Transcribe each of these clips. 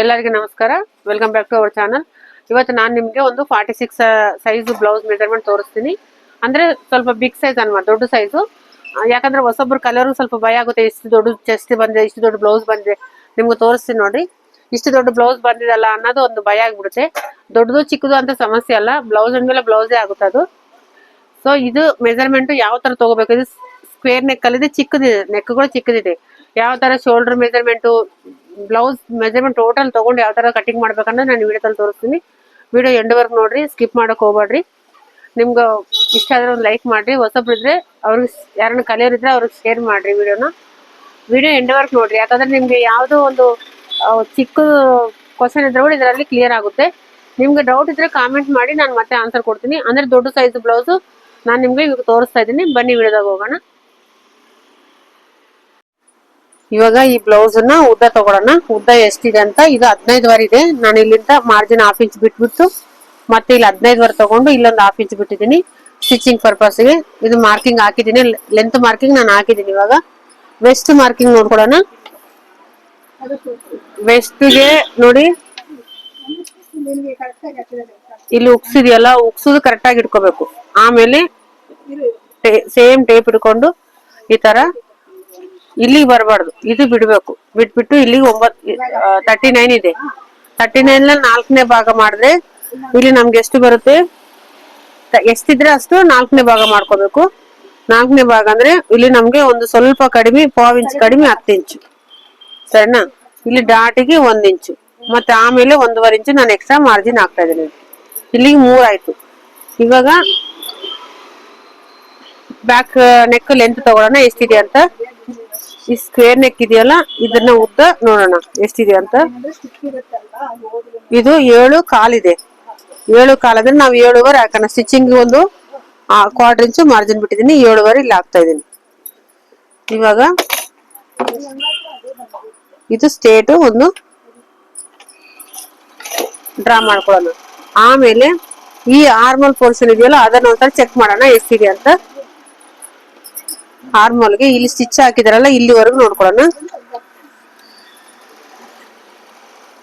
ಎಲ್ಲರಿಗೂ ನಮಸ್ಕಾರ. Welcome back to our channel ಇವತ್ತು ನಾನು ನಿಮಗೆ ಒಂದು forty six size blouse measurement ತೋರಿಸ್ತೀನಿ. ಅಂದರೆ ಸ್ವಲ್ಪ ಬಿಗ್ ಸೈಜ್ ಅನ್మాట ದೊಡ್ಡ ಸೈಜು ಯಾಕಂದರೆ ಹೊಸೊಬ್ರು ಕಲರು ಸ್ವಲ್ಪ ಭಯ ಆಗುತ್ತೆ, ಇಷ್ಟು ದೊಡ್ಡ ಚೆಸ್ಟ್ ಬಂದಿದೆ ಇಷ್ಟು ದೊಡ್ಡ ಬ್ಲೌಸ್ ಬಂದಿದೆ ನಿಮ್ಗೆ ತೋರಿಸ್ತೀನಿ ನೋಡಿರಿ. ಇಷ್ಟು ದೊಡ್ಡ ಬ್ಲೌಸ್ ಬಂದಿದಲ್ಲ ಅನ್ನೋದು ಒಂದು ಭಯ ಆಗಿಬಿಡುತ್ತೆ. ದೊಡ್ಡದು ಚಿಕ್ಕದು ಅಂತ ಸಮಸ್ಯೆ ಅಲ್ಲ ಬ್ಲೌಸ್ ಅಂದಮೇಲೆ ಬ್ಲೌಸೇ ಆಗುತ್ತೆ ಅದು. ಸೊ ಇದು ಮೆಜರ್ಮೆಂಟ್ ಯಾವ ಥರ ತಗೋಬೇಕು? ಇದು ಸ್ಕ್ವೇರ್ ನೆಕ್ಕಲ್ಲಿದೆ ಚಿಕ್ಕದಿದೆ ನೆಕ್ಗಳು ಚಿಕ್ಕದಿದೆ. ಯಾವ ಥರ shoulder measurement blouse measurement total ತೊಗೊಂಡು ಯಾವ ತರ ಕಟಿಂಗ್ ಮಾಡ್ಬೇಕನ್ನೋದು ನಾನು ವಿಡಿಯೋದಲ್ಲಿ ತೋರಿಸ್ತೀನಿ. ವಿಡಿಯೋ ಎಂಡ್ವರೆಗೆ ನೋಡ್ರಿ ಸ್ಕಿಪ್ ಮಾಡೋಕೆ ಹೋಗ್ಬೇಡ್ರಿ. ನಿಮ್ಗೆ ಇಷ್ಟ ಆದ್ರೆ ಒಂದು ಲೈಕ್ ಮಾಡಿರಿ. ಹೊಸಬ್ರು ಇದ್ರೆ ಅವ್ರಿಗೆ ಯಾರನ್ನ ಕಲಿಯೋರಿದ್ರೆ ಅವ್ರಿಗೆ ಶೇರ್ ಮಾಡಿರಿ ವಿಡಿಯೋನ ವಿಡಿಯೋ ಎಂಡ್ವರೆಗೆ ನೋಡ್ರಿ. ಯಾಕಂದ್ರೆ ನಿಮಗೆ ಯಾವುದೋ ಒಂದು ಚಿಕ್ಕ ಕ್ವಶನ್ ಇದ್ರೆ ಕೂಡ ಇದರಲ್ಲಿ ಕ್ಲಿಯರ್ ಆಗುತ್ತೆ. ನಿಮಗೆ ಡೌಟ್ ಇದ್ರೆ ಕಾಮೆಂಟ್ ಮಾಡಿ, ನಾನು ಮತ್ತೆ ಆನ್ಸರ್ ಕೊಡ್ತೀನಿ. ಅಂದರೆ ದೊಡ್ಡ ಸೈಜ್ ಬ್ಲೌಸು, ನಾನು ನಿಮಗೆ ಇವಾಗ ತೋರಿಸ್ತಾ ಇದ್ದೀನಿ. ಬನ್ನಿ ವಿಡಿಯೋದಾಗ ಹೋಗೋಣ. ಇವಾಗ ಈ ಬ್ಲೌಸ್ ಅನ್ನ ಉದ್ದ ತಗೊಳ್ಳೋಣ ಉದ್ದ ಎಷ್ಟಿದೆ ಅಂತ ಇದು ಹದಿನೈದುವರೆ ಇದೆ. ನಾನು ಇಲ್ಲಿಂದ ಮಾರ್ಜಿನ್ ಹಾಫ್ ಇಂಚ್ ಬಿಟ್ಬಿಟ್ಟು ಮತ್ತೆ ಇಲ್ಲಿ ಹದಿನೈದುವರೆ ತಗೊಂಡು ಇಲ್ಲೊಂದು ಹಾಫ್ ಇಂಚ್ ಬಿಟ್ಟಿದ್ದೀನಿ. ಸ್ಟಿಚಿಂಗ್ ಪರ್ಪಸ್ಗೆ ಇದು ಮಾರ್ಕಿಂಗ್ ಹಾಕಿದ್ದೀನಿ. ಲೆಂತ್ ಮಾರ್ಕಿಂಗ್ ನಾನು ಹಾಕಿದ್ದೀನಿ ಇವಾಗ. ವೆಸ್ಟ್ ಮಾರ್ಕಿಂಗ್ ನೋಡ್ಕೊಳ್ಳೋಣ. ವೆಸ್ಟ್ಗೆ ನೋಡಿ. ಇಲ್ಲಿ ಉಕ್ಸಿದೆಯಲ್ಲ ಉಕ್ಸುದು ಕರೆಕ್ಟ್ ಆಗಿ ಇಟ್ಕೋಬೇಕು. ಆಮೇಲೆ ಸೇಮ್ ಟೇಪ್ ಇಟ್ಕೊಂಡು ಈ ತರ ಇಲ್ಲಿಗೆ ಬರಬಾರ್ದು. ಇದು ಬಿಡ್ಬೇಕು. ಬಿಟ್ಬಿಟ್ಟು ಇಲ್ಲಿಗೆ ಒಂಬತ್ ತರ್ಟಿ ನೈನ್ ಇದೆ. ತರ್ಟಿ ನೈನ್ ನಾಲ್ಕನೇ ಭಾಗ ಮಾಡಿದ್ರೆ ಇಲ್ಲಿ ನಮ್ಗೆ ಎಷ್ಟು ಬರುತ್ತೆ? ಎಷ್ಟಿದ್ರೆ ಅಷ್ಟು ನಾಲ್ಕನೇ ಭಾಗ ಮಾಡ್ಕೋಬೇಕು. ನಾಲ್ಕನೇ ಭಾಗ ಅಂದ್ರೆ ಇಲ್ಲಿ ನಮ್ಗೆ ಒಂದು ಸ್ವಲ್ಪ ಕಡಿಮೆ, ಪಾವ್ ಇಂಚ್ ಕಡಿಮೆ ಹತ್ತು ಇಂಚು. ಸರಿನಾ? ಇಲ್ಲಿ ಡಾಟಿಗೆ ಒಂದ್ ಇಂಚು. ಮತ್ತೆ ಆಮೇಲೆ ಒಂದೂವರೆ ಇಂಚು ನಾನು ಎಕ್ಸ್ಟ್ರಾ ಮಾರ್ಜಿನ್ ಹಾಕ್ತಾ ಇದ್ದೀನಿ. ಇಲ್ಲಿಗೆ ಮೂರಾಯ್ತು ಇವಾಗ ಬ್ಯಾಕ್ ನೆಕ್ ಲೆಂತ್ ತಗೊಳ್ಳೋಣ, ಎಷ್ಟಿದೆ ಅಂತ? ಈ ಸ್ಕ್ವೇರ್ ನೆಕ್ ಇದೆಯಲ್ಲ, ಇದನ್ನ ಉದ್ದ ನೋಡೋಣ, ಎಷ್ಟಿದೆ ಅಂತ. ಇದು ಏಳು ಕಾಲಿದೆ. ಏಳು ಕಾಲಾದ್ರೆ ನಾವು ಏಳುವರೆ ಹಾಕೋಣ. ಸ್ಟಿಚಿಂಗ್ ಒಂದು ಕ್ವಾರ್ಟರ್ ಇಂಚು ಮಾರ್ಜಿನ್ ಬಿಟ್ಟಿದ್ದೀನಿ, ಏಳುವರೆ ಇಲ್ಲಿ ಹಾಕ್ತಾ ಇದ್ದೀನಿ. ಇವಾಗ ಇದು ಸ್ಟೇಟು ಒಂದು ಡ್ರಾ ಮಾಡ್ಕೊಳ್ಳೋಣ. ಆಮೇಲೆ ಈ ಆರ್ಮಲ್ ಪೋರ್ಷನ್ ಇದೆಯಲ್ಲ, ಅದನ್ನ ಒಂಥರ ಚೆಕ್ ಮಾಡೋಣ, ಎಷ್ಟಿದೆ ಅಂತ. ಆರ್ಮಲ್ಗೆ ಇಲ್ಲಿ ಸ್ಟಿಚ್ ಹಾಕಿದಾರಲ್ಲ, ಇಲ್ಲಿವರೆಗೂ ನೋಡ್ಕೊಳ್ಳೋಣ.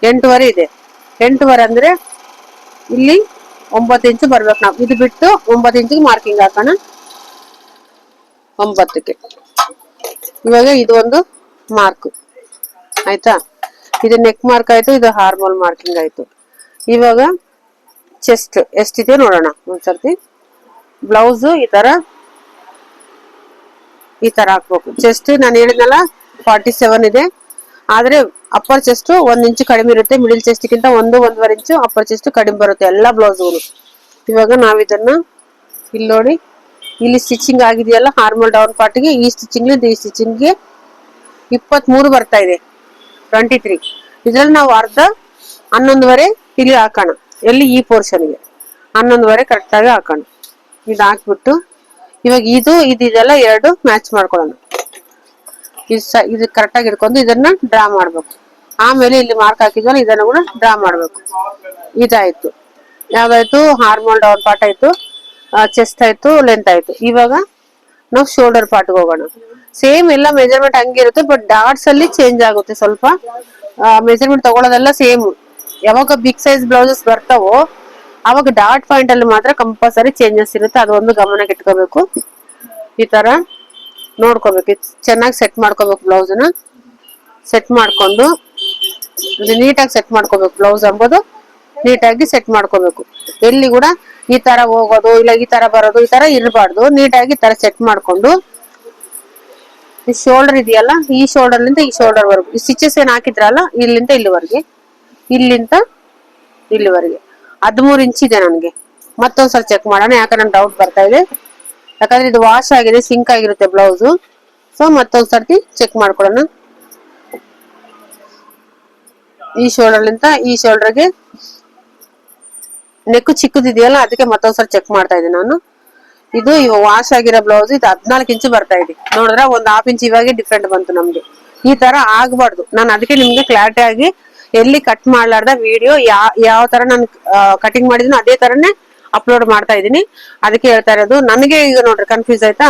ಎಂಟುವರೆ ಇದೆ. ಎಂಟುವರೆ ಅಂದ್ರೆ ಇಲ್ಲಿ ಒಂಬತ್ತು ಇಂಚು ಬರ್ಬೇಕು ನಾವು. ಇದು ಬಿಟ್ಟು ಒಂಬತ್ತು ಇಂಚಿಗೆ ಮಾರ್ಕಿಂಗ್ ಹಾಕೋಣ. ಒಂಬತ್ತಕ್ಕೆ. ಇವಾಗ ಇದು ಒಂದು ಮಾರ್ಕ್ ಆಯ್ತಾ? ಇದು ನೆಕ್ ಮಾರ್ಕ್ ಆಯ್ತು, ಇದು ಹಾರ್ಮೋಲ್ ಮಾರ್ಕಿಂಗ್ ಆಯ್ತು. ಇವಾಗ ಚೆಸ್ಟ್ ಎಷ್ಟಿದೆ ನೋಡೋಣ ಒಂದ್ಸರ್ತಿ. ಬ್ಲೌಸ್ ಈ ತರ ಈ ತರ ಹಾಕ್ಬೇಕು. ಚೆಸ್ಟ್ ನಾನು ಹೇಳಿದ್ನಲ್ಲ ಫಾರ್ಟಿ ಸೆವೆನ್ ಇದೆ. ಆದರೆ ಅಪ್ಪರ್ ಚೆಸ್ಟ್ ಒಂದ್ ಇಂಚು ಕಡಿಮೆ ಇರುತ್ತೆ ಮಿಡಿಲ್ ಚೆಸ್ಟ್ಗಿಂತ ಒಂದು, ಒಂದೂವರೆ ಇಂಚು ಅಪ್ಪರ್ ಚೆಸ್ಟ್ ಕಡಿಮೆ ಬರುತ್ತೆ, ಎಲ್ಲಾ ಬ್ಲೌಸ್ಗಳು ಇವಾಗ ನಾವು ಇದನ್ನ ಇಲ್ಲಿ ನೋಡಿ, ಇಲ್ಲಿ ಸ್ಟಿಚಿಂಗ್ ಆಗಿದೆಯಲ್ಲ ಹಾರ್ಮಲ್ ಡೌನ್ ಪಾರ್ಟಿಗೆ ಈ ಸ್ಟಿಚಿಂಗ್ ಈ ಸ್ಟಿಚಿಂಗ್ಗೆ ಇಪ್ಪತ್ತ್ ಮೂರು ಬರ್ತಾ ಇದೆ. ಟ್ವೆಂಟಿ ತ್ರೀ ಇದ್ರಲ್ಲಿ ನಾವು ಅರ್ಧ, ಹನ್ನೊಂದುವರೆ ಇಲ್ಲಿ ಹಾಕೋಣ. ಎಲ್ಲಿ ಈ ಪೋರ್ಷನ್ಗೆ ಹನ್ನೊಂದುವರೆ ಕರೆಕ್ಟಾಗಿ ಹಾಕೋಣ. ಇದು ಹಾಕ್ಬಿಟ್ಟು ಇವಾಗ ಇದು ಇದೆಲ್ಲ ಎರಡು ಮ್ಯಾಚ್ ಮಾಡ್ಕೊಳ್ಳೋಣ. ಇದು ಸ, ಇದು ಕರೆಕ್ಟಾಗಿ ಇಟ್ಕೊಂಡು ಇದನ್ನ ಡ್ರಾ ಮಾಡ್ಬೇಕು. ಆಮೇಲೆ ಇಲ್ಲಿ ಮಾರ್ಕ್ ಹಾಕಿದ್ವಲ್ಲ ಇದನ್ನ ಕೂಡ ಡ್ರಾ ಮಾಡ್ಬೇಕು. ಇದಾಯಿತು. ಯಾವ್ದಾಯ್ತು? ಹಾರ್ಮೋನ್ ಡೌನ್ ಪಾರ್ಟ್ ಆಯ್ತು. ಚೆಸ್ಟ್ ಆಯ್ತು ಲೆಂತ್ ಆಯ್ತು. ಇವಾಗ ನಾವು ಶೋಲ್ಡರ್ ಪಾರ್ಟ್ಗೆ ಹೋಗೋಣ. ಸೇಮ್ ಎಲ್ಲ ಮೆಜರ್ಮೆಂಟ್ ಹಂಗಿರುತ್ತೆ ಬಟ್ ಡಾಟ್ಸ್ ಅಲ್ಲಿ ಚೇಂಜ್ ಆಗುತ್ತೆ ಸ್ವಲ್ಪ. ಮೆಜರ್ಮೆಂಟ್ ತಗೊಳ್ಳೋದೆಲ್ಲ ಸೇಮ್ ಯಾವಾಗ ಬಿಗ್ ಸೈಜ್ ಬ್ಲೌಸಸ್ ಬರ್ತಾವೋ ಅವಾಗ ಡಾಟ್ ಪಾಯಿಂಟ್ ಅಲ್ಲಿ ಮಾತ್ರ ಕಂಪಲ್ಸರಿ ಚೇಂಜಸ್ ಇರುತ್ತೆ. ಅದೊಂದು ಗಮನಕ್ಕೆ ಇಟ್ಕೋಬೇಕು. ಈ ತರ ನೋಡ್ಕೋಬೇಕು. ಚೆನ್ನಾಗಿ ಸೆಟ್ ಮಾಡ್ಕೋಬೇಕು ಬ್ಲೌಸ್ನ ಸೆಟ್ ಮಾಡ್ಕೊಂಡು ಇದು ನೀಟಾಗಿ ಸೆಟ್ ಮಾಡ್ಕೋಬೇಕು ಬ್ಲೌಸ್ ಅಂಬೋದು. ನೀಟಾಗಿ ಸೆಟ್ ಮಾಡ್ಕೋಬೇಕು. ಎಲ್ಲಿ ಕೂಡ ಈ ತರ ಹೋಗೋದು, ಇಲ್ಲ ಈ ತರ ಬರೋದು, ಈ ತರ ಇರಬಾರ್ದು. ನೀಟಾಗಿ ಈ ತರ ಸೆಟ್ ಮಾಡ್ಕೊಂಡು. ಈ ಶೋಲ್ಡರ್ ಇದೆಯಲ್ಲ, ಈ ಶೋಲ್ಡರ್ ಲಿಂದ ಈ ಶೋಲ್ಡರ್ ವರೆಗೂ. ಈ ಸ್ಟಿಚಸ್ ಏನ್ ಹಾಕಿದ್ರಲ್ಲ, ಇಲ್ಲಿಂದ ಇಲ್ಲಿವರೆಗೆ. ಇಲ್ಲಿಂದ ಇಲ್ಲಿವರೆಗೆ. ಹದಿಮೂರು ಇಂಚ್ ಇದೆ ನನಗೆ. ಮತ್ತೊಂದ್ಸಲ ಚೆಕ್ ಮಾಡೋಣ, ಯಾಕಂದ್ರೆ ಡೌಟ್ ಬರ್ತಾ ಇದೆ. ಯಾಕಂದ್ರೆ ಇದು ವಾಶ್ ಆಗಿದೆ ಸಿಂಕ್ ಆಗಿರುತ್ತೆ ಬ್ಲೌಸ್ ಸೊ ಮತ್ತೊಂದ್ಸರ್ತಿ ಚೆಕ್ ಮಾಡ್ಕೊಳ್ಳೋಣ. ಈ ಶೋಲ್ಡರ್ ಲಿಂದ ಈ ಶೋಲ್ಡರ್ಗೆ ನೆಕ್ ಚಿಕ್ಕದಿದೆಯಲ್ಲ, ಅದಕ್ಕೆ ಮತ್ತೊಂದ್ಸರಿ ಚೆಕ್ ಮಾಡ್ತಾ ಇದ್ದೀನಿ ನಾನು. ಇದು ವಾಶ್ ಆಗಿರೋ ಬ್ಲೌಸ್ ಇದು ಹದ್ನಾಲ್ಕು ಇಂಚು ಬರ್ತಾ ಇದೆ. ನೋಡಿದ್ರೆ ಒಂದ್ ಹಾಫ್ ಇಂಚ್ ಇವಾಗೆ ಡಿಫ್ರೆಂಟ್ ಬಂತು ನಮ್ಗೆ. ಈ ತರ ಆಗ್ಬಾರ್ದು. ನಾನು ಅದಕ್ಕೆ ನಿಮ್ಗೆ ಕ್ಲಾರಿಟಿ ಆಗಿ ಎಲ್ಲಿ ಕಟ್ ಮಾಡ್ಲಾರ್ದ ವಿಡಿಯೋ ಯಾವ ಯಾವ ತರ ನಾನು ಕಟಿಂಗ್ ಮಾಡಿದೀನೋ ಅದೇ ತರನೇ ಅಪ್ಲೋಡ್ ಮಾಡ್ತಾ ಇದೀನಿ ಅದಕ್ಕೆ ಹೇಳ್ತಾ ಇರೋದು, ನನಗೆ ಈಗ ನೋಡ್ರಿ ಕನ್ಫ್ಯೂಸ್ ಆಯ್ತಾ?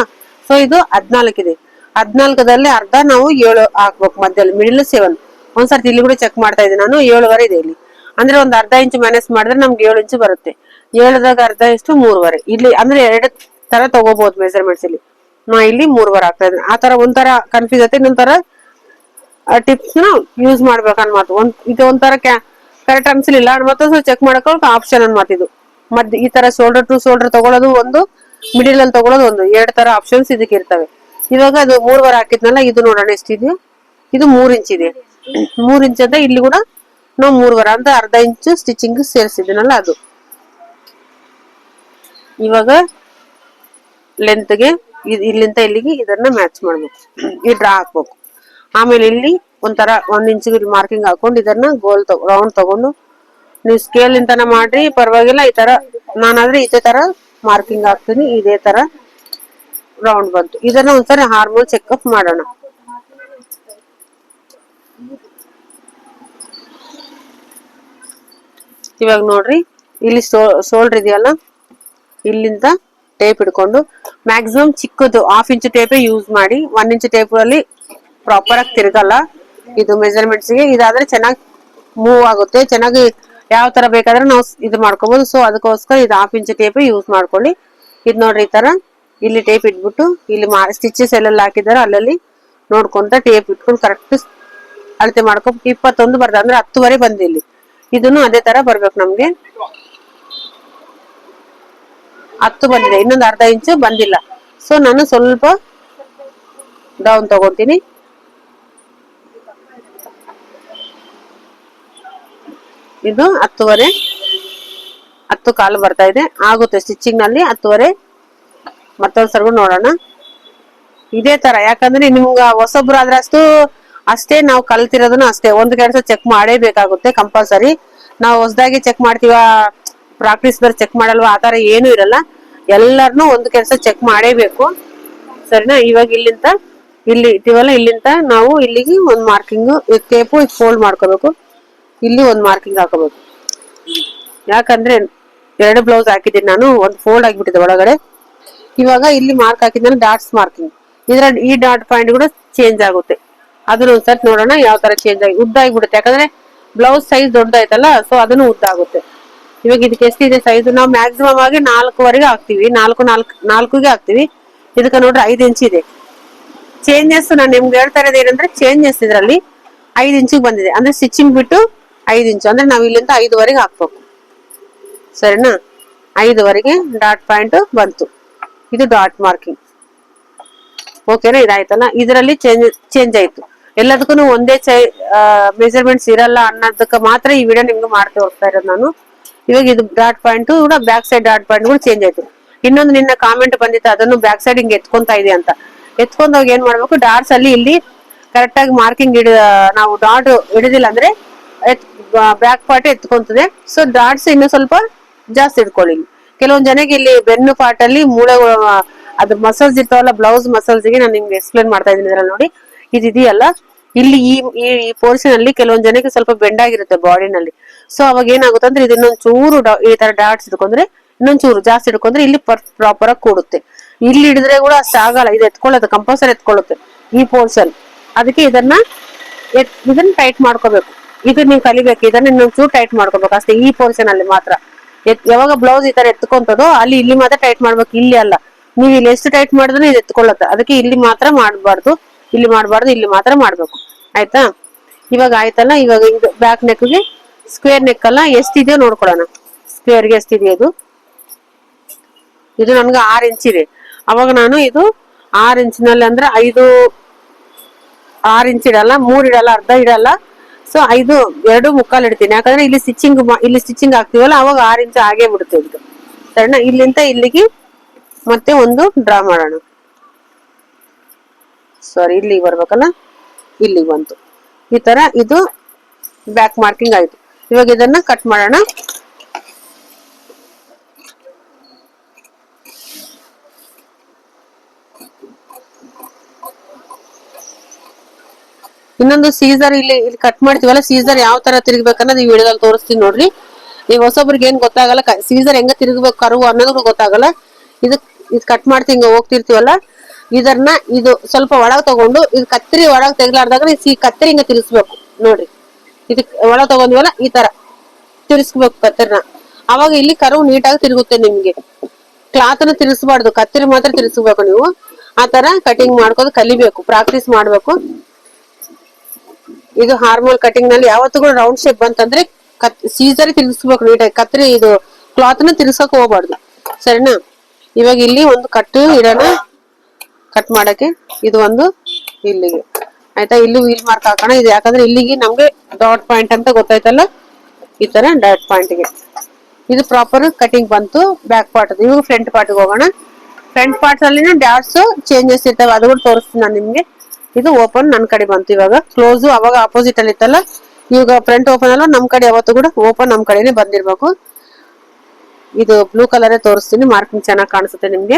ಸೊ ಇದು ಹದ್ನಾಲ್ಕಿದೆ ಹದ್ನಾಲ್ಕದಲ್ಲಿ ಅರ್ಧ ನಾವು ಏಳು ಹಾಕ್ಬೇಕು ಮಧ್ಯದಲ್ಲಿ ಮಿಡಿಲ್ ಸೆವೆನ್ ಒಂದ್ಸರ್ತಿ ಇಲ್ಲಿ ಕೂಡ ಚೆಕ್ ಮಾಡ್ತಾ ಇದ್ದೀನಿ ನಾನು, ಏಳುವರೆ ಇದೆ ಇಲ್ಲಿ. ಅಂದ್ರೆ ಒಂದ್ ಅರ್ಧ ಇಂಚು ಮೈನಸ್ ಮಾಡಿದ್ರೆ ನಮ್ಗೆ ಏಳು ಇಂಚು ಬರುತ್ತೆ. ಏಳದಾಗ ಅರ್ಧ ಇಷ್ಟು ಮೂರುವರೆ. ಇಲ್ಲಿ, ಅಂದ್ರೆ ಎರಡು ತರ ತಗೋಬಹುದು ಮೆಜರ್ಮೆಂಟ್ಸ್ ಇಲ್ಲಿ. ನಾ ಇಲ್ಲಿ ಮೂರುವರೆ ಆಗ್ತಾ ಇದ್ದೀನಿ. ಆ ತರ ಒಂಥರ ಕನ್ಫ್ಯೂಸ್ ಆಯ್ತು ಇನ್ನೊಂಥರ ಟಿಪ್ಸ್ನ ಯೂಸ್ ಮಾಡ್ಬೇಕು ಅನ್ಮಾತು ಒಂದ್ ಇದು ಒಂಥರ ಕರೆಕ್ಟ್ ಅನ್ಸಲಿಲ್ಲ ಮತ್ತೊಂದ್ಸಲ ಚೆಕ್ ಮಾಡಕ್ಕೆ ಆಪ್ಷನ್ ಅನ್ಮಾತು ಇದು. ಮದ್, ಈ ತರ ಶೋಲ್ಡರ್ ಟು ಶೋಲ್ಡರ್ ತಗೊಳ್ಳೋದು ಒಂದು ಮಿಡಿಲ್ ಅಲ್ಲಿ ತಗೊಳ್ಳೋದು ಒಂದು. ಎರಡ್ ತರ ಆಪ್ಷನ್ಸ್ ಇದಕ್ಕೆ ಇರ್ತವೆ. ಇವಾಗ ಅದು ಮೂರುವರೆ ಹಾಕಿದ್ನಲ್ಲ, ಇದು ನೋಡೋಣ ಎಷ್ಟಿದೆಯೋ ಇದು? ಮೂರ್ ಇಂಚ್ ಇದೆ. ಮೂರ್ ಇಂಚ್ ಅಂತ ಇಲ್ಲಿ ಕೂಡ ನಾವು ಮೂರುವರೆ ಅಂತ ಅರ್ಧ ಇಂಚು ಸ್ಟಿಚಿಂಗ್ ಸೇರಿಸಿದ್ದೀನಲ್ಲ ಅದು. ಇವಾಗ ಲೆಂತ್ಗೆ ಇಲ್ಲಿಂದ ಇಲ್ಲಿಗೆ ಇದನ್ನ ಮ್ಯಾಚ್ ಮಾಡ್ಬೇಕು. ಈ ಡ್ರಾ ಹಾಕ್ಬೇಕು. ಆಮೇಲೆ ಇಲ್ಲಿ ಒಂಥರ ಒಂದ್ ಇಂಚ್ ಮಾರ್ಕಿಂಗ್ ಹಾಕೊಂಡು ಇದನ್ನ ಗೋಲ್ ರೌಂಡ್ ತಗೊಂಡು ನೀವು ಸ್ಕೇಲ್ ಇಂತನ ಮಾಡ್ರಿ, ಪರವಾಗಿಲ್ಲ ಈ ತರ ನಾನಾದ್ರೆ ಇದೇ ತರ ಮಾರ್ಕಿಂಗ್ ಹಾಕ್ತೀನಿ, ಇದೇ ತರ ರೌಂಡ್ ಬಂತು. ಇದನ್ನ ಒಂದ್ಸರಿ ಹಾರ್ಮೋನ್ ಚೆಕ್ಅಪ್ ಮಾಡೋಣ. ಇವಾಗ ನೋಡ್ರಿ, ಇಲ್ಲಿ ಶೋಲ್ಡರ್ ಇದೆಯಲ್ಲ, ಇಲ್ಲಿಂದ ಟೇಪ್ ಹಿಡ್ಕೊಂಡು ಮ್ಯಾಕ್ಸಿಮಮ್ ಚಿಕ್ಕದು ಹಾಫ್ ಇಂಚ್ ಟೇಪೇ ಯೂಸ್ ಮಾಡಿ ಒನ್ ಇಂಚ್ ಟೇಪ್ ಅಲ್ಲಿ ಪ್ರಾಪರ್ ಆಗಿ ತಿರುಗಲ್ಲ. ಇದು ಮೆಜರ್ಮೆಂಟ್ಸ್ಗೆ. ಇದಾದ್ರೆ ಚೆನ್ನಾಗಿ ಮೂವ್ ಆಗುತ್ತೆ. ಚೆನ್ನಾಗಿ ಯಾವ ತರ ಬೇಕಾದ್ರೆ ನಾವು ಇದು ಮಾಡ್ಕೋಬಹುದು ಸೊ ಅದಕ್ಕೋಸ್ಕರ ಇದು ಹಾಫ್ ಇಂಚ್ ಟೇಪ್ ಯೂಸ್ ಮಾಡ್ಕೊಳ್ಳಿ. ಇದು ನೋಡ್ರಿ ಈ ತರ. ಇಲ್ಲಿ ಟೇಪ್ ಇಟ್ಬಿಟ್ಟು, ಇಲ್ಲಿ ಸ್ಟಿಚಸ್ ಎಲ್ಲೆಲ್ಲ ಹಾಕಿದಾರೆ, ಅಲ್ಲಲ್ಲಿ ನೋಡ್ಕೊಂತ ಟೇಪ್ ಇಟ್ಕೊಂಡು ಕರೆಕ್ಟ್ ಅಳತೆ ಮಾಡ್ಕೊ, ಇಪ್ಪತ್ತೊಂದು ಬರ್ದ, ಅಂದ್ರೆ ಹತ್ತುವರೆ ಬಂದಿಲ್ಲಿ ಇದನ್ನು ಅದೇ ತರ ಬರ್ಬೇಕು ನಮ್ಗೆ. ಹತ್ತು ಬಂದಿದೆ. ಇನ್ನೊಂದು ಅರ್ಧ ಇಂಚು ಬಂದಿಲ್ಲ. ಸೊ ನಾನು ಸ್ವಲ್ಪ ಡೌನ್ ತಗೊಂತೀನಿ. ಇದು ಹತ್ತುವರೆ, ಹತ್ತು ಕಾಲು ಬರ್ತಾ ಇದೆ. ಆಗುತ್ತೆ ಸ್ಟಿಚಿಂಗ್ನಲ್ಲಿ ಹತ್ತುವರೆ. ಮತ್ತೊಂದ್ಸರ್ಗು ನೋಡೋಣ. ಇದೇ ತರ, ಯಾಕಂದ್ರೆ ನಿಮ್ಗ ಹೊಸೊಬ್ರು ಆದ್ರೆ ಅಷ್ಟು, ಅಷ್ಟೇ ನಾವು ಕಲ್ತಿರೋದನ್ನ ಅಷ್ಟೇ. ಒಂದು ಕೆಲಸ ಚೆಕ್ ಮಾಡೇಬೇಕಾಗುತ್ತೆ ಕಂಪಲ್ಸರಿ ನಾವು ಹೊಸದಾಗಿ ಚೆಕ್ ಮಾಡ್ತೀವ ಪ್ರಾಕ್ಟೀಸ್ ಬರ್ ಚೆಕ್ ಮಾಡಲ್ವಾ ಆತರ ಏನು ಇರಲ್ಲ. ಎಲ್ಲರನ್ನೂ ಒಂದು ಕೆಲಸ ಚೆಕ್ ಮಾಡೇಬೇಕು. ಸರಿನಾ? ಇವಾಗ ಇಲ್ಲಿಂದ, ಇಲ್ಲಿ ಇಟ್ಟಿವಲ್ಲ ಇಲ್ಲಿಂದ ನಾವು ಇಲ್ಲಿಗೆ ಒಂದು ಮಾರ್ಕಿಂಗ್ ಟೇಪು ಫೋಲ್ಡ್ ಮಾಡ್ಕೋಬೇಕು. ಇಲ್ಲಿ ಒಂದು ಮಾರ್ಕಿಂಗ್ ಹಾಕೋಬೇಕು ಯಾಕಂದ್ರೆ ಎರಡು ಬ್ಲೌಸ್ ಹಾಕಿದ್ದೀನಿ ನಾನು, ಒಂದು ಫೋಲ್ಡ್ ಆಗಿಬಿಟ್ಟಿದೆ ಒಳಗಡೆ. ಇವಾಗ ಇಲ್ಲಿ ಮಾರ್ಕ್ ಹಾಕಿದ್ರೆ ಡಾಟ್ಸ್ ಮಾರ್ಕಿಂಗ್ ಇದರ ಈ ಡಾಟ್ ಪಾಯಿಂಟ್ ಕೂಡ ಚೇಂಜ್ ಆಗುತ್ತೆ. ಅದನ್ನ ಒಂದ್ಸರಿ ನೋಡೋಣ ಯಾವ ತರ ಚೇಂಜ್ ಆಗಿ ಉದ್ದ ಆಗಿಬಿಡುತ್ತೆ. ಯಾಕಂದ್ರೆ ಬ್ಲೌಸ್ ಸೈಜ್ ದೊಡ್ಡದಾಯ್ತಲ್ಲ ಸೊ ಅದನ್ನು ಉದ್ದ ಆಗುತ್ತೆ. ಇವಾಗ ಇದಕ್ಕೆ ಎಷ್ಟಿದೆ ಸೈಜ್ ನಾವು ಮ್ಯಾಕ್ಸಿಮಮ್ ಆಗಿ ನಾಲ್ಕುವರೆಗೆ ಹಾಕ್ತಿವಿ. ನಾಲ್ಕು ನಾಲ್ಕು, ನಾಲ್ಕುಗೆ ಹಾಕ್ತಿವಿ. ಇದಕ್ಕೆ ನೋಡ್ರಿ ಐದು ಇಂಚ್ ಇದೆ. ಚೇಂಜಸ್ ನಾನು ನಿಮ್ಗೆ ಹೇಳ್ತಾ ಇರೋದು ಏನಂದ್ರೆ ಚೇಂಜಸ್ ಇದರಲ್ಲಿ ಐದು ಇಂಚಿಗೆ ಬಂದಿದೆ. ಅಂದ್ರೆ ಸ್ಟಿಚಿಂಗ್ ಬಿಟ್ಟು ಐದು ಇಂಚು. ಅಂದ್ರೆ ನಾವು ಇಲ್ಲಿಂದ ಐದುವರೆಗೆ ಹಾಕ್ಬೇಕು. ಸರಿನಾ? ಐದುವರೆಗೆ ಡಾಟ್ ಪಾಯಿಂಟ್ ಬಂತು. ಇದು ಡಾಟ್ ಮಾರ್ಕಿಂಗ್. ಓಕೆನಾ? ಇದಾಯ್ತಲ್ಲ? ಇದರಲ್ಲಿ ಚೇಂಜ್ ಚೇಂಜ್ ಆಯ್ತು. ಎಲ್ಲದಕ್ಕೂ ಒಂದೇ ಚೈ ಮೆಜರ್ಮೆಂಟ್ಸ್ ಇರಲ್ಲ ಅನ್ನೋದಕ್ಕೆ ಮಾತ್ರ ಈ ವಿಡಿಯೋ ನಿಮ್ಗೆ ಮಾಡ್ತಾ ಹೋಗ್ತಾ ಇರೋದು ನಾನು. ಇವಾಗ ಇದು ಡಾಟ್ ಪಾಯಿಂಟ್ ಕೂಡ ಬ್ಯಾಕ್ ಸೈಡ್ ಡಾಟ್ ಪಾಯಿಂಟ್ ಕೂಡ ಚೇಂಜ್ ಆಯಿತು. ಇನ್ನೊಂದು ನಿನ್ನ ಕಾಮೆಂಟ್ ಬಂದಿತ್ತು, ಅದನ್ನು ಬ್ಯಾಕ್ ಸೈಡ್ ಹಿಂಗೆ ಎತ್ಕೊಂತ ಇದೆ ಅಂತ. ಎತ್ಕೊಂಡಾಗ ಏನ್ ಮಾಡ್ಬೇಕು? ಡಾಟ್ಸ್ ಅಲ್ಲಿ ಇಲ್ಲಿ ಕರೆಕ್ಟಾಗಿ ಮಾರ್ಕಿಂಗ್ ಇಡ ನಾವು ಡಾಟ್ ಹಿಡಿದಿಲ್ಲ ಅಂದ್ರೆ ಬ್ಯಾಕ್ ಪಾರ್ಟ್ ಎತ್ಕೊಂತದೆ ಸೊ ಡಾಟ್ಸ್ ಇನ್ನು ಸ್ವಲ್ಪ ಜಾಸ್ತಿ ಇಟ್ಕೊಳ್ಳಿ. ಕೆಲವೊಂದು ಜನಕ್ಕೆ ಇಲ್ಲಿ ಬೆನ್ನು ಪಾರ್ಟ್ ಅಲ್ಲಿ ಮೂಳೆ ಅದ್ರ ಮಸಲ್ಸ್ ಇರ್ತಾವಲ್ಲ ಬ್ಲೌಸ್ ಮಸಲ್ಸ್ಗೆ ನಾನು ನಿಮ್ಗೆ ಎಕ್ಸ್ಪ್ಲೇನ್ ಮಾಡ್ತಾ ಇದ್ದೀನಿ ಇದ್ರಲ್ಲಿ ನೋಡಿ. ಇದಿದೆಯಲ್ಲ ಇಲ್ಲಿ ಈ ಈ ಪೋರ್ಷನ್ ಅಲ್ಲಿ ಕೆಲವೊಂದು ಜನಕ್ಕೆ ಸ್ವಲ್ಪ ಬೆಂಡ್ ಆಗಿರುತ್ತೆ ಬಾಡಿನಲ್ಲಿ ಸೊ ಅವಾಗ ಏನಾಗುತ್ತೆ ಅಂದ್ರೆ ಇದನ್ನೊಂದ್ ಚೂರು ಈ ತರ ಡಾಟ್ಸ್ ಇಟ್ಕೊಂಡ್ರೆ ಇನ್ನೊಂದ್ ಚೂರು ಜಾಸ್ತಿ ಇಟ್ಕೊಂಡ್ರೆ ಇಲ್ಲಿ ಪ್ರಾಪರ್ ಆಗಿ ಕೂಡುತ್ತೆ. ಇಲ್ಲಿ ಹಿಡಿದ್ರೆ ಕೂಡ ಅಷ್ಟು ಆಗಲ್ಲ. ಇದು ಎತ್ಕೊಳ್ಳುತ್ತೆ ಕಂಪಲ್ಸರಿ ಎತ್ಕೊಳ್ಳುತ್ತೆ ಈ ಪೋರ್ಷನ್ ಅದಕ್ಕೆ ಇದನ್ನ ಎತ್- ಇದನ್ನ ಟೈಟ್ ಮಾಡ್ಕೋಬೇಕು. ಇದು ನೀವು ಕಲಿಬೇಕು, ಇದನ್ನ ನೀವು ಚೂರು ಟೈಟ್ ಮಾಡ್ಕೋಬೇಕು ಅಷ್ಟೇ, ಈ ಪೋರ್ಷನ್ ಅಲ್ಲಿ ಮಾತ್ರ. ಯಾವಾಗ ಬ್ಲೌಸ್ ಈ ತರ ಎತ್ಕೊಂತದೋ, ಅಲ್ಲಿ ಇಲ್ಲಿ ಮಾತ್ರ ಟೈಟ್ ಮಾಡ್ಬೇಕು, ಇಲ್ಲಿ ಅಲ್ಲ. ನೀವು ಇಲ್ಲಿ ಎಷ್ಟು ಟೈಟ್ ಮಾಡಿದ್ರೆ ಇದು ಎತ್ಕೊಳ್ಳುತ್ತೆ. ಅದಕ್ಕೆ ಇಲ್ಲಿ ಮಾತ್ರ ಮಾಡಬಾರ್ದು, ಇಲ್ಲಿ ಮಾಡಬಾರ್ದು, ಇಲ್ಲಿ ಮಾತ್ರ ಮಾಡ್ಬೇಕು. ಆಯ್ತಾ? ಇವಾಗ ಆಯ್ತಲ್ಲ, ಇವಾಗ ಇದು ಬ್ಯಾಕ್ ನೆಕ್ಗೆ ಸ್ಕ್ವೇರ್ ನೆಕ್ ಅಲ್ಲ, ಎಷ್ಟಿದೆಯೋ ನೋಡ್ಕೊಳ್ಳೋಣ. ಸ್ಕ್ವೇರ್ಗೆ ಎಷ್ಟಿದೆಯೋ ಅದು ಇದು ನನ್ಗೆ ಆರ್ ಇಂಚ್ ಇದೆ. ಅವಾಗ ನಾನು ಇದು ಆರ್ ಇಂಚಿನಲ್ಲಿ ಅಂದ್ರೆ ಐದು, ಆರ್ ಇಂಚ್ ಇಡಲ್ಲ, ಮೂರ್ ಇಡಲ್ಲ, ಅರ್ಧ ಇಡಲ್ಲ ಸೊ ಐದು, ಎರಡು ಮುಕ್ಕಾಲು ಇಡ್ತೀನಿ. ಯಾಕಂದ್ರೆ ಇಲ್ಲಿ ಸ್ಟಿಚಿಂಗ್ ಇಲ್ಲಿ ಸ್ಟಿಚಿಂಗ್ ಹಾಕ್ತೀವಲ್ಲ, ಅವಾಗ ಆರು ಇಂಚ್ ಆಗೇ ಬಿಡುತ್ತೆ ಇದು. ಸರಿನಾ? ಇಲ್ಲಿಂದ ಇಲ್ಲಿಗೆ ಮತ್ತೆ ಒಂದು ಡ್ರಾ ಮಾಡೋಣ. ಸಾರಿ ಇಲ್ಲಿಗೆ ಬರ್ಬೇಕಲ್ಲ? ಇಲ್ಲಿಗೆ ಬಂತು. ಈ ತರ ಇದು ಬ್ಯಾಕ್ ಮಾರ್ಕಿಂಗ್ ಆಯ್ತು. ಇವಾಗ ಇದನ್ನ ಕಟ್ ಮಾಡೋಣ. ಇನ್ನೊಂದು ಸೀಸರ್ ಇಲ್ಲಿ ಇಲ್ಲಿ ಕಟ್ ಮಾಡ್ತೀವಲ್ಲ ಸೀಸರ್ ಯಾವ ತರ ತಿರುಗ್ಬೇಕನ್ನೋದು ಈ ವಿಡಿಯೋದಲ್ಲಿ ತೋರಿಸ್ತೀನಿ ನೋಡ್ರಿ. ನೀವು ಹೊಸೊಬ್ರಿಗೆ ಏನ್ ಗೊತ್ತಾಗಲ್ಲ ಸೀಸರ್ ಹೆಂಗ ತಿರುಗ್ಬೇಕು ಕರು ಅನ್ನೋದು ಗೊತ್ತಾಗಲ್ಲ. ಇದು ಇದು ಕಟ್ ಮಾಡ್ತಿ ಹಿಂಗ ಹೋಗ್ತಿರ್ತೀವಲ್ಲ. ಇದನ್ನ, ಇದು ಸ್ವಲ್ಪ ಒಳಗ್ ತಗೊಂಡು, ಇದು ಕತ್ತರಿ ಒಳಗ್ ತೆಗ್ಲಾರ್ದಾಗ ಈ ಕತ್ತರಿ ಹಿಂಗ ತಿರ್ಸ್ಬೇಕು ನೋಡ್ರಿ. ಇದಕ್ ಒಳಗ್ ತಗೊಂಡ್ವಲ್ಲ, ಈ ತರ ತಿರ್ಸ್ಬೇಕು ಕತ್ತರಿನ ಅವಾಗ ಇಲ್ಲಿ ಕರು ನೀಟಾಗಿ ತಿರುಗುತ್ತೆ ನಿಮ್ಗೆ. ಕ್ಲಾತ್ನ ತಿರ್ಸ್ಬಾರ್ದು ಕತ್ತರಿ ಮಾತ್ರ ತಿರ್ಸ್ಬೇಕು ನೀವು. ಆ ತರ ಕಟಿಂಗ್ ಮಾಡ್ಕೊಂಡು ಕಲಿಬೇಕು ಪ್ರಾಕ್ಟೀಸ್ ಮಾಡ್ಬೇಕು. ಇದು ಹಾರ್ಮೋನ್ ಕಟಿಂಗ್ನಲ್ಲಿ ಯಾವತ್ತೂ ಕೂಡ ರೌಂಡ್ ಶೇಪ್ ಬಂತಂದ್ರೆ ಕತ್ ಸೀಸರಿ ತಿರುಗಿಸ್ಬೇಕು ನೀಟಾಗಿ ಕತ್ರಿ ಇದು ಕ್ಲಾತ್ನ ತಿರ್ಸಕ್ ಹೋಗ್ಬಾರ್ದು. ಸರಿನಾ? ಇವಾಗ ಇಲ್ಲಿ ಒಂದು ಕಟ್ಟು ಇಡೋಣ. ಕಟ್ ಮಾಡಕ್ಕೆ. ಇದು ಒಂದು ಇಲ್ಲಿಗೆ. ಆಯ್ತಾ? ಇಲ್ಲಿ ವೀಲ್ ಮಾರ್ಕ್ ಹಾಕೋಣ. ಇದು ಯಾಕಂದ್ರೆ ಇಲ್ಲಿಗೆ ನಮ್ಗೆ ಡಾಟ್ ಪಾಯಿಂಟ್ ಅಂತ ಗೊತ್ತಾಯ್ತಲ್ಲ? ಈ ತರ ಡಾಟ್ ಪಾಯಿಂಟ್ಗೆ. ಇದು ಪ್ರಾಪರ್ ಕಟಿಂಗ್ ಬಂತು ಬ್ಯಾಕ್ ಪಾರ್ಟ್ ಇವಾಗ ಫ್ರಂಟ್ ಪಾರ್ಟ್ ಹೋಗೋಣ. ಫ್ರಂಟ್ ಪಾರ್ಟ್ ಅಲ್ಲಿ ಡಾಟ್ಸ್ ಚೇಂಜಸ್ ಇರ್ತವೆ. ಅದು ಕೂಡ ತೋರಿಸ್ತೀನಿ ನಾನು ನಿಮ್ಗೆ. ಇದು ಓಪನ್ ನನ್ನ ಕಡೆ ಬಂತು ಇವಾಗ. ಕ್ಲೋಸ್ ಅವಾಗ ಆಪೋಸಿಟ್ ಅಲ್ಲಿ ಇತ್ತಲ್ಲ? ಇವಾಗ ಫ್ರಂಟ್ ಓಪನ್ ಅಲ್ಲ, ನಮ್ ಕಡೆ ಯಾವತ್ತೂ ಕೂಡ ಓಪನ್ ನಮ್ ಕಡೆನೆ ಬಂದಿರ್ಬೇಕು. ಇದು ಬ್ಲೂ ಕಲರ್ ತೋರಿಸ್ತೀನಿ ಮಾರ್ಕಿಂಗ್ ಚೆನ್ನಾಗಿ ಕಾಣಿಸುತ್ತೆ ನಿಮ್ಗೆ.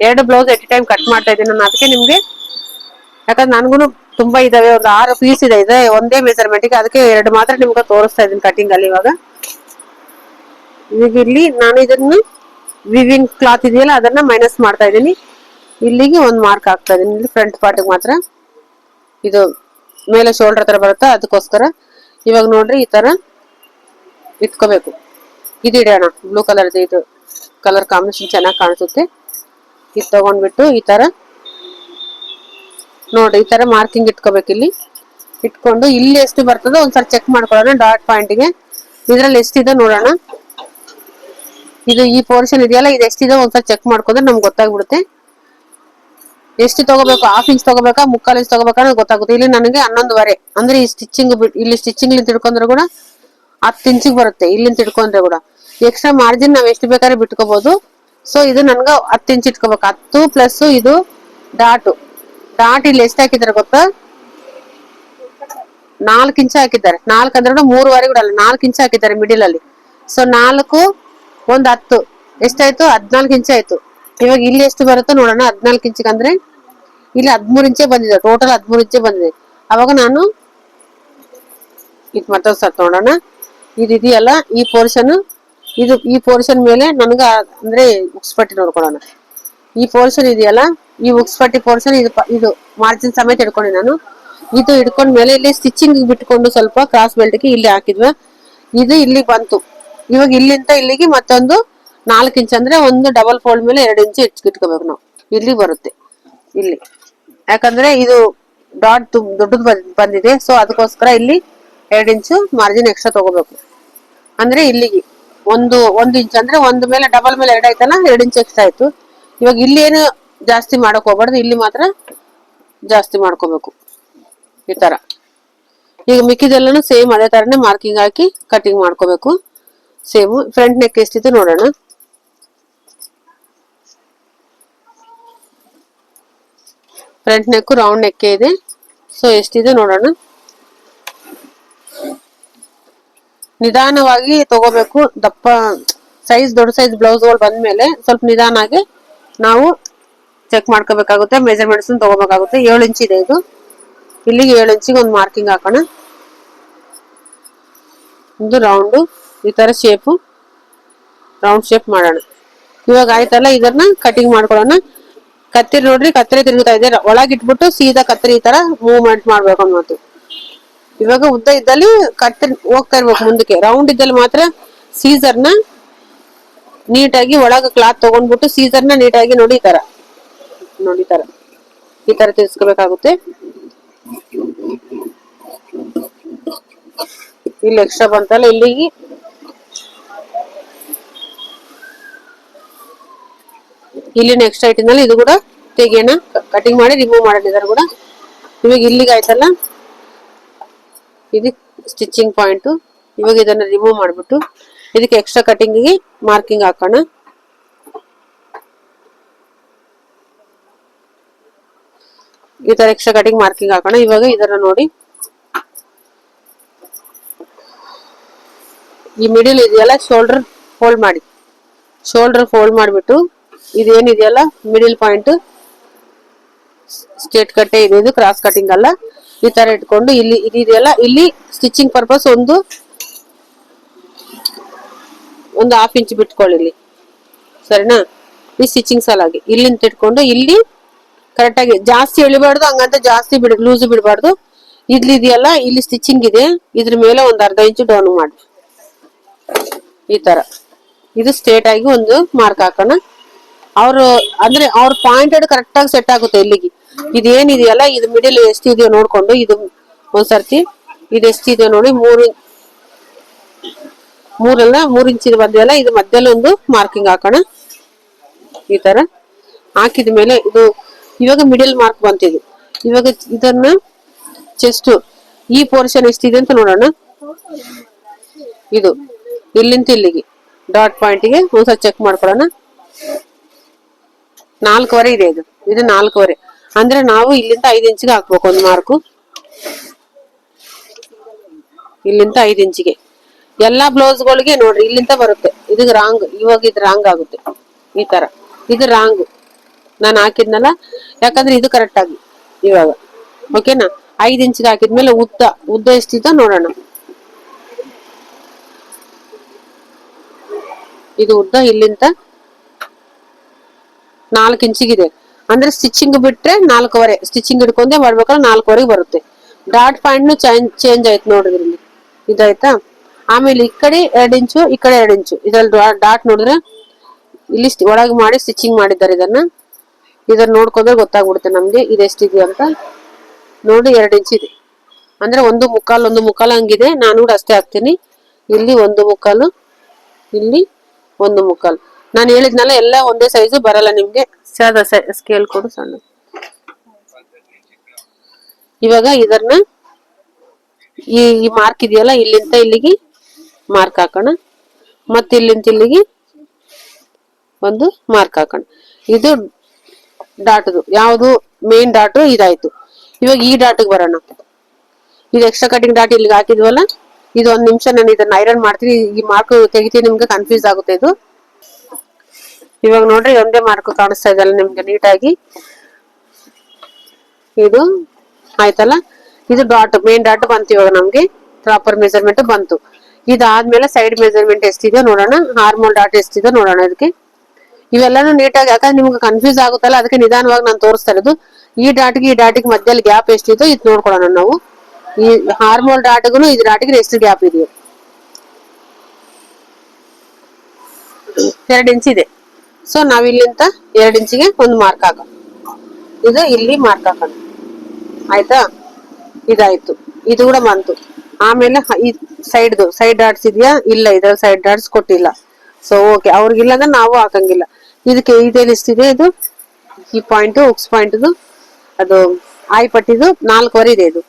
ಎರಡು ಬ್ಲೌಸ್ ಎಟ್ ಟೈಮ್ ಕಟ್ ಮಾಡ್ತಾ ಇದ್ದೀನಿ ನಾನು ಅದಕ್ಕೆ ನಿಮ್ಗೆ. ಯಾಕಂದ್ರೆ ನನ್ಗೂ ತುಂಬಾ ಇದಾವೆ, ಒಂದು ಆರು ಪೀಸ್ ಇದೆ ಇದೆ ಒಂದೇ ಮೆಜರ್ಮೆಂಟ್ಗೆ, ಅದಕ್ಕೆ ಎರಡು ಮಾತ್ರ ನಿಮ್ಗೆ ತೋರಿಸ್ತಾ ಇದ್ದೀನಿ ಕಟಿಂಗ್ ಅಲ್ಲಿ ಇವಾಗ. ಈಗ ಇಲ್ಲಿ ನಾನು ಇದನ್ನು ವಿವಿಂಗ್ ಕ್ಲಾತ್ ಇದೆಯಲ್ಲ, ಅದನ್ನ ಮೈನಸ್ ಮಾಡ್ತಾ ಇದ್ದೀನಿ. ಇಲ್ಲಿಗೆ ಒಂದು ಮಾರ್ಕ್ ಹಾಕ್ತಾ ಇಲ್ಲಿ ಫ್ರಂಟ್ ಪಾರ್ಟಿಗೆ ಮಾತ್ರ ಇದು ಮೇಲೆ ಶೋಲ್ಡರ್ ತರ ಬರುತ್ತಾ, ಅದಕ್ಕೋಸ್ಕರ ಇವಾಗ ನೋಡ್ರಿ ಈ ತರ ಇಟ್ಕೋಬೇಕು. ಇದು ಇಡೋಣ ಬ್ಲೂ ಕಲರ್ ಇದು ಕಲರ್ ಕಾಂಬಿನೇಷನ್ ಚೆನ್ನಾಗಿ ಕಾಣಿಸುತ್ತೆ. ಇದು ತಗೊಂಡ್ಬಿಟ್ಟು ಈ ತರ ನೋಡ್ರಿ, ಈ ತರ ಮಾರ್ಕಿಂಗ್ ಇಟ್ಕೋಬೇಕು ಇಲ್ಲಿ. ಇಟ್ಕೊಂಡು ಇಲ್ಲಿ ಎಷ್ಟು ಬರ್ತದೋ ಒಂದ್ಸಲ ಚೆಕ್ ಮಾಡ್ಕೊಳ್ಳೋಣ ಡಾಟ್ ಪಾಯಿಂಟ್ಗೆ ಇದ್ರಲ್ಲಿ ಎಷ್ಟಿದೆ ನೋಡೋಣ. ಇದು ಈ ಪೋರ್ಷನ್ ಇದೆಯಲ್ಲ, ಇದು ಎಷ್ಟಿದೆ ಒಂದ್ಸಲ ಚೆಕ್ ಮಾಡ್ಕೊಂಡ್ರೆ ನಮ್ಗೆ ಗೊತ್ತಾಗ್ಬಿಡುತ್ತೆ. ಎಷ್ಟು ತಗೋಬೇಕು ಹಾಫ್ ಇಂಚ್ ತಗೋಬೇಕಾ, ಮುಕ್ಕಾಲ್ ಇಂಚ್ ತಗೋಬೇಕಾ ಅನ್ನೋದು ಗೊತ್ತಾಗುತ್ತೆ. ಇಲ್ಲಿ ನನಗೆ ಹನ್ನೊಂದುವರೆ. ಅಂದ್ರೆ ಈ ಸ್ಟಿಚಿಂಗ್ ಇಲ್ಲಿ ಸ್ಟಿಚಿಂಗ್ ತಿಳ್ಕೊಂಡ್ರೆ ಕೂಡ ಹತ್ತು ಇಂಚಿಗೆ ಬರುತ್ತೆ. ಇಲ್ಲಿಂದ ತಿಳ್ಕೊಂಡ್ರೆ ಕೂಡ. ಎಕ್ಸ್ಟ್ರಾ ಮಾರ್ಜಿನ್ ನಾವು ಎಷ್ಟು ಬೇಕಾದ್ರೆ ಬಿಟ್ಕೋಬಹುದು ಸೊ ಇದು ನನ್ಗೆ ಹತ್ತು ಇಂಚ್ ಇಟ್ಕೋಬೇಕು. ಹತ್ತು ಪ್ಲಸ್ ಇದು ಡಾಟು ಡಾಟ್ ಇಲ್ಲಿ ಎಷ್ಟು ಹಾಕಿದ್ದಾರೆ ಗೊತ್ತಾ? ನಾಲ್ಕು ಇಂಚ್ ಹಾಕಿದ್ದಾರೆ. ನಾಲ್ಕು ಅಂದ್ರೆ ಮೂರುವರೆ ಕೂಡ ಅಲ್ಲ. ನಾಲ್ಕು ಇಂಚ್ ಹಾಕಿದ್ದಾರೆ ಮಿಡಿಲ್ ಅಲ್ಲಿ. ಸೊ ನಾಲ್ಕು, ಒಂದ್ ಹತ್ತು. ಎಷ್ಟಾಯ್ತು? ಹದ್ನಾಲ್ಕು ಇಂಚ್ ಆಯ್ತು. ಇವಾಗ ಇಲ್ಲಿ ಎಷ್ಟು ಬರುತ್ತೋ ನೋಡೋಣ, ಹದಿನಾಲ್ಕು ಇಂಚಿಗೆ ಅಂದ್ರೆ ಇಲ್ಲಿ ಹದಿಮೂರು ಇಂಚೆ ಬಂದಿದೆ ಟೋಟಲ್ ಹದಿಮೂರು ಇಂಚೆ ಬಂದಿದೆ. ಅವಾಗ ನಾನು ಇದು ಮತ್ತೊಂದ್ ಸತ್ ನೋಡೋಣ. ಇದು ಇದೆಯಲ್ಲ ಈ ಪೋರ್ಷನ್ ಇದು ಈ ಪೋರ್ಷನ್ ಮೇಲೆ ನನಗೆ ಅಂದ್ರೆ ಉಕ್ಸ್ಪಟ್ಟಿ ನೋಡ್ಕೊಳ್ಳೋಣ. ಈ ಪೋರ್ಷನ್ ಇದೆಯಲ್ಲ, ಈ ಉಕ್ಸ್ಪಟ್ಟಿ ಪೋರ್ಷನ್ ಇದು ಇದು ಮಾರ್ಜಿನ್ ಸಮೇತ ಇಟ್ಕೊಂಡೆ ನಾನು. ಇದು ಇಟ್ಕೊಂಡ್ ಮೇಲೆ ಇಲ್ಲಿ ಸ್ಟಿಚಿಂಗ್ ಬಿಟ್ಕೊಂಡು ಸ್ವಲ್ಪ ಕ್ರಾಸ್ ಬೆಲ್ಟ್ಗೆ ಇಲ್ಲಿ ಹಾಕಿದ್ವಿ. ಇದು ಇಲ್ಲಿ ಬಂತು. ಇವಾಗ ಇಲ್ಲಿಂದ ಇಲ್ಲಿಗೆ ಮತ್ತೊಂದು ನಾಲ್ಕು ಇಂಚ್ ಅಂದ್ರೆ ಒಂದು ಡಬಲ್ ಫೋಲ್ಡ್ ಮೇಲೆ ಎರಡು ಇಂಚ್ ಇಟ್ಕೋಬೇಕು ನಾವು. ಇಲ್ಲಿ ಬರುತ್ತೆ. ಇಲ್ಲಿ. ಯಾಕಂದ್ರೆ ಇದು ಡಾಟ್ ದೊಡ್ಡದು ಬಂದಿದೆ. ಸೊ ಅದಕ್ಕೋಸ್ಕರ ಇಲ್ಲಿ ಎರಡು ಇಂಚು ಮಾರ್ಜಿನ್ ಎಕ್ಸ್ಟ್ರಾ ತಗೋಬೇಕು. ಅಂದ್ರೆ ಇಲ್ಲಿಗೆ ಒಂದು ಒಂದು ಇಂಚ್ ಅಂದ್ರೆ ಒಂದು ಮೇಲೆ ಡಬಲ್ ಮೇಲೆ ಎರಡು ಆಯ್ತಲ್ಲ, ಎರಡು ಇಂಚ್ ಎಕ್ಸ್ಟ್ರಾ ಆಯ್ತು. ಇವಾಗ ಇಲ್ಲಿ ಏನು ಜಾಸ್ತಿ ಮಾಡಕ್ ಹೋಗ್ಬಾರ್ದು. ಇಲ್ಲಿ ಮಾತ್ರ ಜಾಸ್ತಿ ಮಾಡ್ಕೋಬೇಕು. ಈ ತರ. ಈಗ ಮಿಕ್ಕಿದೆಲ್ಲನೂ ಸೇಮ್ ಅದೇ ತರನೇ ಮಾರ್ಕಿಂಗ್ ಹಾಕಿ ಕಟಿಂಗ್ ಮಾಡ್ಕೋಬೇಕು. ಸೇಮ್ ಫ್ರಂಟ್ ನೆಕ್ ಎಷ್ಟಿತ್ತು ನೋಡೋಣ. ಫ್ರಂಟ್ ನೆಕ್ ರೌಂಡ್ ನೆಕ್ ಇದೆ. ಸೊ ಎಷ್ಟಿದೆ ನೋಡೋಣ. ನಿಧಾನವಾಗಿ ತಗೋಬೇಕು. ದಪ್ಪ ಸೈಜ್ ದೊಡ್ಡ ಸೈಜ್ ಬ್ಲೌಸ್ಗಳು ಬಂದ್ಮೇಲೆ ಸ್ವಲ್ಪ ನಿಧಾನಾಗಿ ನಾವು ಚೆಕ್ ಮಾಡ್ಕೋಬೇಕಾಗುತ್ತೆ ಮೆಜರ್ಮೆಂಟ್ಸ್ ತಗೋಬೇಕಾಗುತ್ತೆ. ಏಳು ಇಂಚ್ ಇದೆ ಇದು. ಇಲ್ಲಿಗೆ ಏಳು ಇಂಚಿಗೆ ಒಂದು ಮಾರ್ಕಿಂಗ್ ಹಾಕೋಣ. ಒಂದು ರೌಂಡು ಈ ಥರ ಶೇಪು ರೌಂಡ್ ಶೇಪ್ ಮಾಡೋಣ. ಇವಾಗ ಆಯ್ತಲ್ಲ, ಇದನ್ನ ಕಟಿಂಗ್ ಮಾಡ್ಕೊಳ್ಳೋಣ. ಕತ್ತಿರಿ ನೋಡ್ರಿ ಕತ್ತರಿ ತಿರುಗುತ್ತಾ ಇದೆ ಒಳಗಿಟ್ಬಿಟ್ಟು ಸೀದಾ ಕತ್ತರಿ ಈ ತರ ಮೂವ್ಮೆಂಟ್ ಮಾಡ್ಬೇಕು ಅನ್ನೋದು. ಇವಾಗ ಉದ್ದ ಇದ್ದಲ್ಲಿ ಕತ್ತರಿ ಹೋಗ್ತಾ ಇರ್ಬೇಕು ಮುಂದಕ್ಕೆ. ರೌಂಡ್ ಇದ್ದಲ್ಲಿ ಮಾತ್ರ ಸೀಸರ್ನ ನೀಟಾಗಿ ಒಳಗ ಕ್ಲಾತ್ ತಗೊಂಡ್ಬಿಟ್ಟು ಸೀಸರ್ನ ನೀಟಾಗಿ ನೋಡಿ ತರ ನೋಡಿ ತರ ಈ ತರ ತಿರ್ಸ್ಕೋಬೇಕಾಗುತ್ತೆ. ಇಲ್ಲಿ ಎಕ್ಸ್ಟ್ರಾ ಬಂತಲ್ಲ, ಇಲ್ಲಿಗೆ. ಇಲ್ಲಿ ನೆಕ್ಸ್ಟ್ ಐಟಿನಲ್ಲಿ ಇದು ಕೂಡ ತೆಗೆಯೋಣ. ಕಟಿಂಗ್ ಮಾಡಿ ರಿಮೂವ್ ಮಾಡಿದ್ದಾರೆ ಕೂಡ. ಇವಾಗ ಇಲ್ಲಿಗೆ ಆಯ್ತಲ್ಲ? ಇದು ಸ್ಟಿಚಿಂಗ್ ಪಾಯಿಂಟ್ ಇವಾಗ ಇದನ್ನ ರಿಮೂವ್ ಮಾಡಿಬಿಟ್ಟು ಇದಕ್ಕೆ ಎಕ್ಸ್ಟ್ರಾ ಕಟಿಂಗಿಗೆ ಮಾರ್ಕಿಂಗ್ ಹಾಕೋಣ. ಈ ತರ ಎಕ್ಸ್ಟ್ರಾ ಕಟಿಂಗ್ ಮಾರ್ಕಿಂಗ್ ಹಾಕೋಣ. ಇವಾಗ ಇದನ್ನ ನೋಡಿ. ಈ ಮಿಡಿಲ್ ಇದೆಯಲ್ಲ? ಶೋಲ್ಡರ್ ಫೋಲ್ಡ್ ಮಾಡಿ. ಶೋಲ್ಡರ್ ಫೋಲ್ಡ್ ಮಾಡಿಬಿಟ್ಟು ಇದೇನಿದೆಯಲ್ಲ ಮಿಡಿಲ್ ಪಾಯಿಂಟ್ ಸ್ಟ್ರೇಟ್ ಕಟ್ಟೆ ಇದೆ ಇದು ಕ್ರಾಸ್ ಕಟಿಂಗ್ ಅಲ್ಲ. ಈ ತರ ಇಟ್ಕೊಂಡು ಇಲ್ಲಿ ಇದೆಯಲ್ಲ ಇಲ್ಲಿ ಸ್ಟಿಚಿಂಗ್ ಪರ್ಪಸ್ ಒಂದು ಒಂದು ಹಾಫ್ ಇಂಚ್ ಬಿಟ್ಕೊಳ್ಳಿ ಇಲ್ಲಿ ಸರಿನಾ? ಈ ಸ್ಟಿಚಿಂಗ್ ಸಲಾಗಿ. ಇಲ್ಲಿಂದ ಇಟ್ಕೊಂಡು ಇಲ್ಲಿ ಕರೆಕ್ಟಾಗಿ ಜಾಸ್ತಿ ಎಳಿಬಾರ್ದು, ಹಂಗಂತ ಜಾಸ್ತಿ ಬಿಡ್ ಲೂಸ್ ಬಿಡಬಾರ್ದು. ಇಲ್ಲಿ ಇದೆಯಲ್ಲ? ಇಲ್ಲಿ ಸ್ಟಿಚಿಂಗ್ ಇದೆ. ಇದ್ರ ಮೇಲೆ ಒಂದು ಅರ್ಧ ಇಂಚು ಡೌನ್ ಮಾಡಿ. ಈ ತರ. ಇದು ಸ್ಟ್ರೇಟ್ ಆಗಿ ಒಂದು ಮಾರ್ಕ್ ಹಾಕೋಣ. ಅವರು ಅಂದ್ರೆ ಅವ್ರ ಪಾಯಿಂಟೆಡ್ ಕರೆಕ್ಟ್ ಆಗಿ ಸೆಟ್ ಆಗುತ್ತೆ ಇಲ್ಲಿಗೆ. ಇದೇನಿದೆಯಲ್ಲ ಇದು ಮಿಡಿಲ್ ಎಷ್ಟಿದೆಯೋ ನೋಡ್ಕೊಂಡು, ಇದು ಒಂದ್ಸರ್ತಿ ಇದು ಎಷ್ಟಿದೆಯೋ ನೋಡಿ, ಮೂರು ಮೂರಲ್ಲ, ಮೂರ್ ಇಂಚ್ ಬಂದಿಯಲ್ಲ ಇದು ಮಧ್ಯದಲ್ಲಿ ಒಂದು ಮಾರ್ಕಿಂಗ್ ಹಾಕೋಣ. ಈ ತರ ಹಾಕಿದ ಮೇಲೆ ಇದು ಇವಾಗ ಮಿಡಲ್ ಮಾರ್ಕ್ ಬಂತಿದೆ. ಇವಾಗ ಇದನ್ನ ಚೆಸ್ಟ್ ಈ ಪೋರ್ಷನ್ ಎಷ್ಟಿದೆ ಅಂತ ನೋಡೋಣ. ಇದು ಇಲ್ಲಿಂದ ಇಲ್ಲಿಗೆ. ಡಾಟ್ ಪಾಯಿಂಟ್ಗೆ ಒಂದ್ಸಲ ಚೆಕ್ ಮಾಡ್ಕೊಳ್ಳೋಣ. ನಾಲ್ಕುವರೆ ಇದೆ ಇದು. ಇದು ನಾಲ್ಕುವರೆ. ಅಂದ್ರೆ ನಾವು ಇಲ್ಲಿಂದ ಐದು ಇಂಚಿಗೆ ಹಾಕ್ಬೇಕು ಒಂದು ಮಾರ್ಕು. ಇಲ್ಲಿಂದ ಐದು ಇಂಚಿಗೆ. ಎಲ್ಲಾ ಬ್ಲೌಸ್ಗಳಿಗೆ ನೋಡ್ರಿ, ಇಲ್ಲಿಂದ ಬರುತ್ತೆ. ಇದು ರಾಂಗ್, ಇವಾಗ ಇದು ರಾಂಗ್ ಆಗುತ್ತೆ. ಈ ತರ. ಇದು ರಾಂಗ್. ನಾನು ಹಾಕಿದ್ನಲ್ಲ? ಯಾಕಂದ್ರೆ ಇದು ಕರೆಕ್ಟ್ ಆಗಿ ಇವಾಗ. ಓಕೆನಾ ಐದು ಇಂಚಿಗೆ ಹಾಕಿದ್ಮೇಲೆ ಉದ್ದ. ಉದ್ದ ಎಷ್ಟಿದೆ ನೋಡೋಣ. ಇದು ಉದ್ದ, ಇಲ್ಲಿಂದ ನಾಲ್ಕು ಇಂಚಿಗಿದೆ ಅಂದ್ರೆ ಸ್ಟಿಚಿಂಗ್ ಬಿಟ್ರೆ ನಾಲ್ಕುವರೆ. ಸ್ಟಿಚಿಂಗ್ ಹಿಡ್ಕೊಂಡೆ ಮಾಡ್ಬೇಕಾದ್ರೆ ನಾಲ್ಕುವರೆಗೆ ಬರುತ್ತೆ. ಡಾಟ್ ಪಾಯಿಂಟ್ನು ಚೇಂಜ್ ಚೇಂಜ್ ಆಯ್ತು ನೋಡಿದ್ರಿ ಇಲ್ಲಿ ಇದಾಯ್ತಾ? ಆಮೇಲೆ ಈ ಕಡೆ ಎರಡು ಇಂಚು, ಈ ಕಡೆ ಎರಡು ಇಂಚು. ಇದ್ರಲ್ಲಿ ಡಾಟ್ ನೋಡಿದ್ರೆ ಇಲ್ಲಿ ಒಳಗೆ ಮಾಡಿ ಸ್ಟಿಚಿಂಗ್ ಮಾಡಿದ್ದಾರೆ ಇದನ್ನ. ಇದನ್ನ ನೋಡ್ಕೊಂಡ್ರೆ ಗೊತ್ತಾಗ್ಬಿಡುತ್ತೆ ನಮಗೆ ಇದೆಷ್ಟಿದೆ ಅಂತ. ನೋಡಿ ಎರಡು ಇಂಚ್ ಇದೆ. ಅಂದ್ರೆ ಒಂದು ಮುಕ್ಕಾಲು ಒಂದು ಮುಕ್ಕಾಲು ಹಂಗಿದೆ. ನಾನು ಕೂಡ ಅಷ್ಟೇ ಹಾಕ್ತೀನಿ. ಇಲ್ಲಿ ಒಂದು ಮುಕ್ಕಾಲು, ಇಲ್ಲಿ ಒಂದು ಮುಕ್ಕಾಲು. ನಾನು ಹೇಳಿದ್ನಲ್ಲ ಎಲ್ಲ ಒಂದೇ ಸೈಜು ಬರಲ್ಲ ನಿಮ್ಗೆ? ಸಾದ ಸ್ಕೇಲ್ ಕೊಡು ಸಣ್ಣ. ಇವಾಗ ಇದನ್ನ ಈ ಈ ಮಾರ್ಕ್ ಇದೆಯಲ್ಲ ಇಲ್ಲಿಂದ ಇಲ್ಲಿಗೆ ಮಾರ್ಕ್ ಹಾಕೋಣ. ಮತ್ತೆ ಇಲ್ಲಿಂದ ಇಲ್ಲಿಗೆ ಒಂದು ಮಾರ್ಕ್ ಹಾಕೋಣ. ಇದು ಡಾಟ್ದು ಯಾವುದು ಮೇನ್ ಡಾಟ್ ಇದಾಯ್ತು. ಇವಾಗ ಈ ಡಾಟ್ಗೆ ಬರೋಣ. ಇದು ಎಕ್ಸ್ಟ್ರಾ ಕಟಿಂಗ್ ಡಾಟ್ ಇಲ್ಲಿಗೆ ಹಾಕಿದ್ವಲ್ಲ ಇದು ಒಂದ್ ನಿಮಿಷ ನಾನು ಇದನ್ನ ಐರನ್ ಮಾಡ್ತೀನಿ ಈ ಮಾರ್ಕ್ ತೆಗಿತೀನಿ ನಿಮ್ಗೆ ಕನ್ಫ್ಯೂಸ್ ಆಗುತ್ತೆ ಇದು. ಇವಾಗ ನೋಡ್ರಿ ಒಂದೇ ಮಾರ್ಕ್ ಕಾಣಿಸ್ತಾ ಇದೆಲ್ಲ ನಿಮ್ಗೆ ನೀಟಾಗಿ. ಇದು ಆಯ್ತಲ್ಲ? ಇದು ಡಾಟ್ ಮೇನ್ ಡಾಟ್ ಬಂತು ಇವಾಗ ನಮ್ಗೆ. ಪ್ರಾಪರ್ ಮೆಜರ್ಮೆಂಟ್ ಬಂತು. ಇದಾದ್ಮೇಲೆ ಸೈಡ್ ಮೆಜರ್ಮೆಂಟ್ ಎಷ್ಟಿದೆ ನೋಡೋಣ. ಹಾರ್ಮೋಲ್ ಡಾಟ್ ಎಷ್ಟಿದೆ ನೋಡೋಣ ಅದಕ್ಕೆ ಇವೆಲ್ಲಾನು ನೀಟಾಗಿ ಯಾಕಂದ್ರೆ ನಿಮ್ಗೆ ಕನ್ಫ್ಯೂಸ್ ಆಗುತ್ತಲ್ಲ, ಅದಕ್ಕೆ ನಿಧಾನವಾಗಿ ನಾನು ತೋರಿಸ್ತಾ ಇರೋದು. ಈ ಡಾಟ್ಗೆ ಈ ಡಾಟಿಗೆ ಮಧ್ಯದಲ್ಲಿ ಗ್ಯಾಪ್ ಎಷ್ಟಿದೆ ಇದು ನೋಡ್ಕೊಳ್ಳೋಣ ನಾವು. ಈ ಹಾರ್ಮೋಲ್ ಡಾಟ್ಗೂ ಇದು ಡಾಟಿಗೆ ಎಷ್ಟು ಗ್ಯಾಪ್ ಇದೆಯೋ. ಎರಡು ಇಂಚ್ ಇದೆ. ಸೊ ನಾವ್ ಇಲ್ಲಿಂದ ಎರಡು ಇಂಚಿಗೆ ಒಂದು ಮಾರ್ಕ್ ಹಾಕೋಣ ಇದು ಇಲ್ಲಿ ಮಾರ್ಕ್ ಹಾಕೋಣ. ಆಯ್ತಾ? ಇದಾಯ್ತು. ಇದು ಕೂಡ ಬಂತು. ಆಮೇಲೆ ಈ ಸೈಡ್ದು ಸೈಡ್ ಡಾಟ್ಸ್ ಇದೆಯಾ? ಇಲ್ಲ, ಇದ್ರಲ್ಲಿ ಸೈಡ್ ಡಾಟ್ಸ್ ಕೊಟ್ಟಿಲ್ಲ. ಸೊ ಓಕೆ ಅವ್ರಿಗಿಲ್ಲ ಅಂದ್ರೆ ನಾವು ಹಾಕಂಗಿಲ್ಲ. ಇದಕ್ಕೆ ಇದೇನು ಇದು? ಈ ಪಾಯಿಂಟ್ ಉಕ್ಸ್ ಪಾಯಿಂಟ್ದು ಅದು ಆಯ್ ಪಟ್ಟಿದು ನಾಲ್ಕುವರೆ ಇದೆ ಇದು.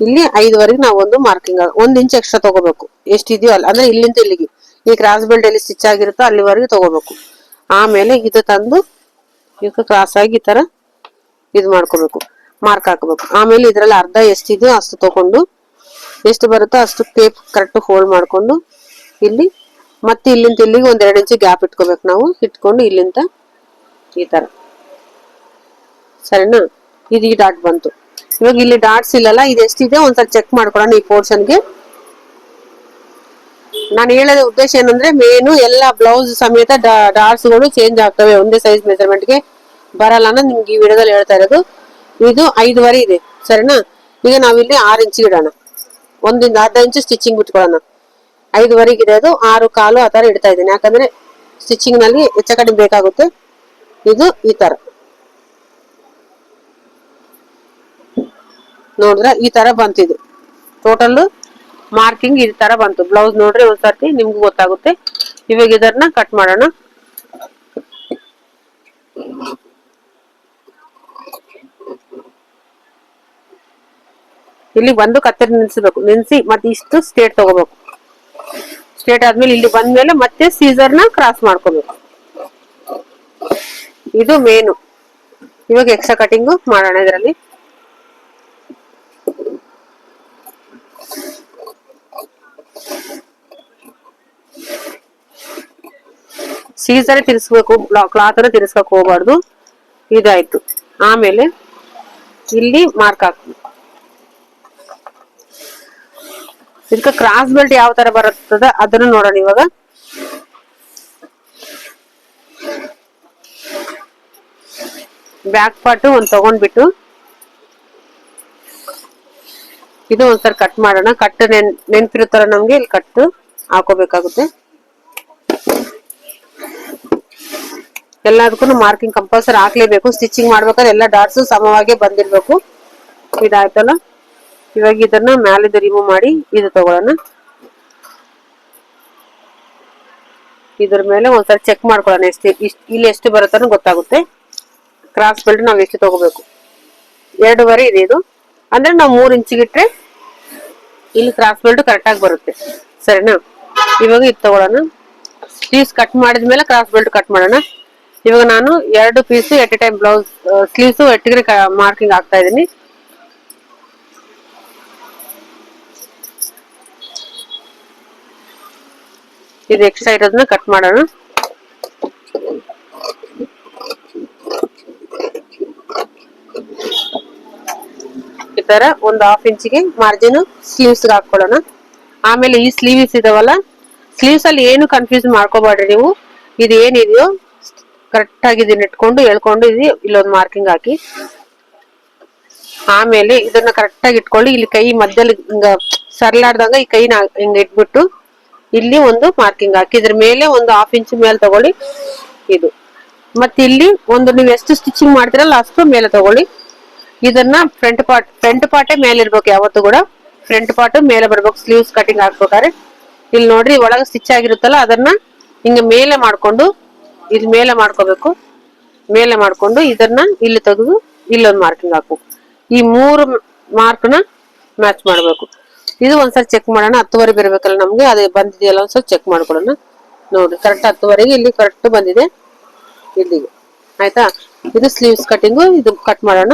ಇಲ್ಲಿ ಐದುವರೆಗೆ ನಾವು ಒಂದು ಮಾರ್ಕಿಂಗ್ ಒಂದು ಇಂಚ್ ಎಕ್ಸ್ಟ್ರಾ ತಗೋಬೇಕು. ಎಷ್ಟಿದೆಯೋ ಅಲ್ಲ. ಅಂದ್ರೆ ಇಲ್ಲಿಂದ ಇಲ್ಲಿಗೆ. ಈ ಕ್ರಾಸ್ ಬೆಲ್ಟ್ ಎಲ್ಲಿ ಸ್ಟಿಚ್ ಆಗಿರುತ್ತೋ ಅಲ್ಲಿವರೆಗೆ ತಗೋಬೇಕು. ಆಮೇಲೆ ಇದು ತಂದು ಇದಕ್ಕೆ ಕ್ರಾಸ್ ಆಗಿ ಈ ತರ ಇದು ಮಾಡ್ಕೋಬೇಕು ಮಾರ್ಕ್ ಹಾಕಬೇಕು. ಆಮೇಲೆ ಇದ್ರಲ್ಲಿ ಅರ್ಧ ಎಷ್ಟಿದೆಯೋ ಅಷ್ಟು ತಗೊಂಡು, ಎಷ್ಟು ಬರುತ್ತೋ ಅಷ್ಟು ಟೇಪ್ ಕರೆಕ್ಟ್ ಹೋಲ್ಡ್ ಮಾಡ್ಕೊಂಡು ಇಲ್ಲಿ ಮತ್ತೆ ಇಲ್ಲಿಂದ ಇಲ್ಲಿಗೆ ಒಂದ್ ಎರಡು ಇಂಚು ಗ್ಯಾಪ್ ಇಟ್ಕೋಬೇಕು ನಾವು, ಇಟ್ಕೊಂಡು ಇಲ್ಲಿಂದ ಈ ತರ. ಸರಿನಾ? ಇದು ಈ ಡಾಟ್ ಬಂತು. ಇವಾಗ ಇಲ್ಲಿ ಡಾಟ್ಸ್ ಇಲ್ಲಲ್ಲ, ಇದು ಎಷ್ಟಿದೆ? ಒಂದ್ಸಲ ಚೆಕ್ ಮಾಡ್ಕೊಳ್ಳೋಣ ಈ ಪೋರ್ಷನ್ಗೆ ನಾನು ಹೇಳೋದ ಉದ್ದೇಶ ಏನಂದ್ರೆ ಮೇನು ಎಲ್ಲ ಬ್ಲೌಸ್ ಸಮೇತ ಡಾರ್ಸ್ಗಳು ಚೇಂಜ್ ಆಗ್ತವೆ. ಒಂದೇ ಸೈಜ್ ಮೆಜರ್ಮೆಂಟ್ಗೆ ಬರಲ್ಲ ಅನ್ನೋದು ನಿಮ್ಗೆ ಈ ವಿಡಿಯೋದಲ್ಲಿ ಹೇಳ್ತಾ ಇರೋದು. ಇದು ಐದುವರೆ ಇದೆ. ಸರಿನಾ? ಈಗ ನಾವಿಲ್ಲಿ ಆರು ಇಂಚ್ ಇಡೋಣ. ಒಂದಿಂದ ಅರ್ಧ ಇಂಚು ಸ್ಟಿಚಿಂಗ್ ಬಿಟ್ಕೊಳ್ಳೋಣ ಐದುವರೆಗೆ ಇದೆ ಅದು ಆರು ಕಾಲು ಆ ತರ ಇಡ್ತಾ ಇದ್ದೀನಿ. ಯಾಕಂದ್ರೆ ಸ್ಟಿಚಿಂಗ್ನಲ್ಲಿ ಹೆಚ್ಚ ಕಡಿಮೆ ಬೇಕಾಗುತ್ತೆ. ಇದು ಈ ತರ ನೋಡಿದ್ರ ಈ ತರ ಬಂತಿದು. ಟೋಟಲ್ ಮಾರ್ಕಿಂಗ್ ಈ ತರ ಬಂತು. ಬ್ಲೌಸ್ ನೋಡ್ರಿ ಒಂದ್ಸರ್ತಿ ನಿಮ್ಗೂ ಗೊತ್ತಾಗುತ್ತೆ. ಇವಾಗ ಇದನ್ನ ಕಟ್ ಮಾಡೋಣ. ಇಲ್ಲಿ ಬಂದು ಕತ್ತರಿ ನಿಲ್ಸ್ಬೇಕು. ನಿಲ್ಸಿ ಮತ್ತೆ ಇಷ್ಟು ಸ್ಟೇಟ್ ತಗೋಬೇಕು. ಸ್ಟೇಟ್ ಆದ್ಮೇಲೆ ಇಲ್ಲಿ ಬಂದ್ಮೇಲೆ ಮತ್ತೆ ಸೀಸರ್ನ ಕ್ರಾಸ್ ಮಾಡ್ಕೋಬೇಕು. ಇದು ಮೇನು ಇವಾಗ ಎಕ್ಸ್ಟ್ರಾ ಕಟಿಂಗು ಮಾಡೋಣ ಇದರಲ್ಲಿ. ಸೀಸರ್ ತಿರ್ಸ್ಬೇಕು ಕ್ಲಾತ್ ಅನ್ನ ತಿರ್ಸ್ಕಕ್ ಹೋಗ್ಬಾರ್ದು. ಇದಾಯ್ತು. ಆಮೇಲೆ ಇಲ್ಲಿ ಮಾರ್ಕ್ ಹಾಕ್ಬೇಕು. ಇದಕ್ಕೆ ಕ್ರಾಸ್ ಬೆಲ್ಟ್ ಯಾವ ತರ ಬರುತ್ತದ ಅದನ್ನು ನೋಡೋಣ ಇವಾಗ. ಬ್ಯಾಕ್ ಪಾರ್ಟ್ ಒಂದು ತಗೊಂಡ್ಬಿಟ್ಟು ಇದು ಒಂದ್ಸರಿ ಕಟ್ ಮಾಡೋಣ. ಕಟ್ ನೆನ್ ತರ ನಮ್ಗೆ ಇಲ್ಲಿ ಕಟ್ ಹಾಕೋಬೇಕಾಗುತ್ತೆ. ಎಲ್ಲದಕ್ಕೂ ಮಾರ್ಕಿಂಗ್ ಕಂಪಲ್ಸರಿ ಹಾಕ್ಲೇಬೇಕು ಸ್ಟಿಚಿಂಗ್ ಮಾಡ್ಬೇಕಾದ್ರೆ ಎಲ್ಲ ಡಾಟ್ಸ್ ಸಮವಾಗಿ ಬಂದಿರ್ಬೇಕು. ಇದಾಯ್ತಲ್ಲ? ಇವಾಗ ಇದನ್ನ ಮ್ಯಾಲಿಂದ ರಿಮೂವ್ ಮಾಡಿ ಇದು ತಗೊಳ್ಳೋಣ. ಇದ್ರ ಮೇಲೆ ಒಂದ್ಸಲ ಚೆಕ್ ಮಾಡ್ಕೊಳ್ಳೋಣ ಎಷ್ಟು, ಇಷ್ಟು, ಇಲ್ಲಿ ಎಷ್ಟು ಬರುತ್ತೋ ಗೊತ್ತಾಗುತ್ತೆ. ಕ್ರಾಸ್ ಬೆಲ್ಟ್ ನಾವು ಎಷ್ಟು ತಗೋಬೇಕು? ಎರಡೂವರೆ ಇದೆ ಇದು. ಅಂದ್ರೆ ನಾವು ಮೂರ್ ಇಂಚಿಗೆ ಇಟ್ರೆ ಇಲ್ಲಿ ಕ್ರಾಸ್ ಬೆಲ್ಟ್ ಕರೆಕ್ಟಾಗಿ ಬರುತ್ತೆ. ಸರಿನಾ? ಇವಾಗ ಇದು ತಗೊಳ್ಳೋಣ. ಸ್ಲೀವ್ಸ್ ಕಟ್ ಮಾಡಿದ್ಮೇಲೆ ಕ್ರಾಸ್ ಬೆಲ್ಟ್ ಕಟ್ ಮಾಡೋಣ. ಇವಾಗ ನಾನು ಎರಡು piece at a time blouse sleeves ಒಟ್ಟಿಗೆ ಮಾರ್ಕಿಂಗ್ ಹಾಕ್ತಾ ಇದ್ದೀನಿ. ಇದು ಎಕ್ಸ್ಟ್ರಾ ಇರೋದನ್ನ ಕಟ್ ಮಾಡೋಣ. ಈ ತರ ಒಂದು ಹಾಫ್ ಇಂಚಿಗೆ ಮಾರ್ಜಿನ್ ಸ್ಲೀವ್ಸ್ ಹಾಕೊಳ್ಳೋಣ ಆಮೇಲೆ ಈ ಸ್ಲೀವ್ಸ್ ಇದಾವಲ್ಲ ಸ್ಲೀವ್ಸ್ ಅಲ್ಲಿ ಏನು ಕನ್ಫ್ಯೂಸ್ ಮಾಡ್ಕೋಬೇಡ್ರಿ ನೀವು? ಇದು ಏನಿದೆಯೋ ಕರೆಕ್ಟ್ ಆಗಿ ಇದನ್ನ ಇಟ್ಕೊಂಡು ಎಳ್ಕೊಂಡು ಇದು ಇಲ್ಲೊಂದು ಮಾರ್ಕಿಂಗ್ ಹಾಕಿ. ಆಮೇಲೆ ಇದನ್ನ ಕರೆಕ್ಟ್ ಆಗಿ ಇಲ್ಲಿ ಕೈ ಮಧ್ಯದಲ್ಲಿ ಹಿಂಗ ಸರ್ಲಾಡ್ದಂಗ ಈ ಕೈನ ಹಿಂಗ ಇಟ್ಬಿಟ್ಟು ಇಲ್ಲಿ ಒಂದು ಮಾರ್ಕಿಂಗ್ ಹಾಕಿ. ಇದ್ರ ಮೇಲೆ ಒಂದು ಹಾಫ್ ಇಂಚ್ ಮೇಲೆ ತಗೊಳ್ಳಿ ಇದು. ಮತ್ತೆ ಇಲ್ಲಿ ಒಂದು ನೀವು ಎಷ್ಟು ಸ್ಟಿಚಿಂಗ್ ಮಾಡ್ತೀರಲ್ಲ ಅಷ್ಟು ಮೇಲೆ ತಗೊಳ್ಳಿ. ಇದನ್ನ ಫ್ರಂಟ್ ಪಾರ್ಟ್ ಫ್ರಂಟ್ ಪಾರ್ಟೇ ಮೇಲೆ ಇರ್ಬೇಕು ಯಾವತ್ತು ಕೂಡ. ಫ್ರಂಟ್ ಪಾರ್ಟ್ ಮೇಲೆ ಬರ್ಬೇಕು ಸ್ಲೀವ್ಸ್ ಕಟಿಂಗ್ ಹಾಕ್ಬೇಕಾದ್ರೆ. ಇಲ್ಲಿ ನೋಡ್ರಿ ಒಳಗೆ ಸ್ಟಿಚ್ ಆಗಿರುತ್ತಲ್ಲ, ಅದನ್ನ ಹಿಂಗ ಮೇಲೆ ಮಾಡ್ಕೊಂಡು ಇಲ್ಲಿ ಮೇಲೆ ಮಾಡ್ಕೋಬೇಕು. ಮೇಲೆ ಮಾಡ್ಕೊಂಡು ಇದನ್ನ ಇಲ್ಲಿ ತೆಗೆದು ಇಲ್ಲೊಂದು ಮಾರ್ಕಿಂಗ್ ಹಾಕ್ಬೇಕು. ಈ ಮೂರು ಮಾರ್ಕ್ನ ಮ್ಯಾಚ್ ಮಾಡಬೇಕು. ಇದು ಒಂದ್ಸರಿ ಚೆಕ್ ಮಾಡೋಣ. ಹತ್ತುವರೆ ಬರಬೇಕಲ್ಲ ನಮಗೆ, ಅದೇ ಬಂದಿದೆಯಲ್ಲ ಒಂದ್ಸರಿ ಚೆಕ್ ಮಾಡ್ಕೊಳ್ಳೋಣ. ನೋಡಿ ಕರೆಕ್ಟ್ ಹತ್ತುವರೆಗೆ ಇಲ್ಲಿ ಕರೆಕ್ಟ್ ಬಂದಿದೆ. ಇಲ್ಲಿಗೆ. ಆಯ್ತಾ? ಇದು ಸ್ಲೀವ್ಸ್ ಕಟಿಂಗು ಇದು ಕಟ್ ಮಾಡೋಣ.